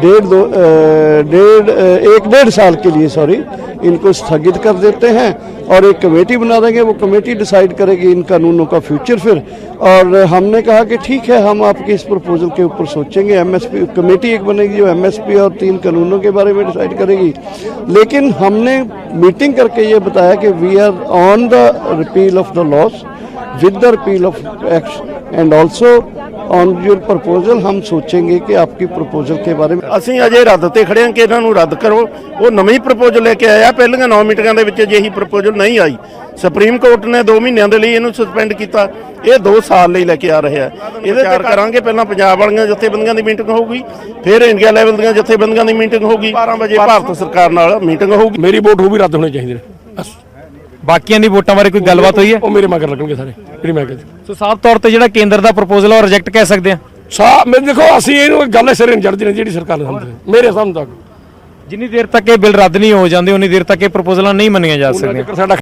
डेढ़ दो अ, डेढ़ अ, एक डेढ़ साल के लिए सॉरी इनको स्थगित कर देते हैं और एक कमेटी बना देंगे। वो कमेटी डिसाइड करेगी इन कानूनों का फ्यूचर फिर। और हमने कहा कि ठीक है, हम आपके इस प्रपोजल के ऊपर सोचेंगे। एमएसपी कमेटी एक बनेगी जो एमएसपी और तीन कानूनों के बारे में डिसाइड करेगी। लेकिन हमने मीटिंग करके ये बताया कि we are on the repeal of the laws with the repeal of act and also on your proposal ਹਮ ਸੋਚेंगे ਕਿ ਆਪਕੀ ਪ੍ਰਪੋਜ਼ਲ ਕੇ ਬਾਰੇ ਅਸੀਂ ਅਜੇ ਰੱਦ ਤੇ ਖੜੇ ਹਾਂ ਕਿ ਇਹਨਾਂ ਨੂੰ ਰੱਦ ਕਰੋ। ਉਹ ਨਵੀਂ ਪ੍ਰਪੋਜ਼ਲ ਲੈ ਕੇ ਆਇਆ ਪਹਿਲੀਆਂ 9 ਮੀਟਿੰਗਾਂ ਦੇ ਵਿੱਚ ਅਜਿਹੀ ਪ੍ਰਪੋਜ਼ਲ ਨਹੀਂ ਆਈ। ਸੁਪਰੀਮ ਕੋਰਟ ਨੇ 2 ਮਹੀਨਿਆਂ ਦੇ ਲਈ ਇਹਨੂੰ ਸਸਪੈਂਡ ਕੀਤਾ। ਇਹ 2 ਸਾਲ ਲਈ ਲੈ ਕੇ ਆ ਰਿਹਾ ਇਹਦੇ ਤੇ ਕਰਾਂਗੇ ਪਹਿਲਾਂ ਪੰਜਾਬ ਵਾਲੀਆਂ ਜਥੇਬੰਦੀਆਂ ਦੀ ਮੀਟਿੰਗ ਹੋਊਗੀ। ਫਿਰ ਇੰਡੀਆ ਲੈਵਲ ਦੀਆਂ ਜਥੇਬੰਦੀਆਂ ਦੀ ਮੀਟਿੰਗ ਹੋਊਗੀ। 12 ਵਜੇ ਭਾਰਤ ਸਰਕਾਰ ਨਾਲ ਮੀਟਿੰਗ ਹੋਊਗੀ। ਮੇਰੀ ਵੋਟ ਵੀ ਰੱਦ ਹੋਣੀ ਚਾਹੀਦੀ ਹੈ। ਬਾਕੀਆਂ ਦੀ ਵੋਟਾਂ ਬਾਰੇ ਕੋਈ ਗੱਲਬਾਤ ਹੋਈ ਹੈ? ਉਹ ਮੇਰੇ ਮਗਰ ਲੱਗਣਗੇ ਸਾਰੇ ਜਿਹੜੀ ਮੈਂ ਕਹਿੰਦਾ ਸੋ ਸਾਫ਼ ਤੌਰ ਤੇ ਜਿਹੜਾ ਕੇਂਦਰ ਦਾ ਪ੍ਰਪੋਜ਼ਲ ਹੈ ਉਹ ਰਿਜੈਕਟ ਕਹਿ ਸਕਦੇ ਆ? ਸਾ ਮੈਂ ਦੇਖੋ ਅਸੀਂ ਇਹਨੂੰ ਗੱਲ ਸਿਰੇ ਨਹੀਂ ਚੜਦੀ ਜਿਹੜੀ ਸਰਕਾਰ ਨੇ ਸਮਝਦੇ ਮੇਰੇ ਸਾਹਮਣੇ ਤੱਕ। ਜਿੰਨੀ ਦੇਰ ਤੱਕ ਇਹ ਬਿੱਲ ਰੱਦ ਨਹੀਂ ਹੋ ਜਾਂਦੇ ਉਨੀ ਦੇਰ ਤੱਕ ਇਹ ਪ੍ਰਪੋਜ਼ਲਾਂ ਨਹੀਂ ਮੰਨੀਆਂ ਜਾ ਸਕਦੀਆਂ। ਸਾਡਾ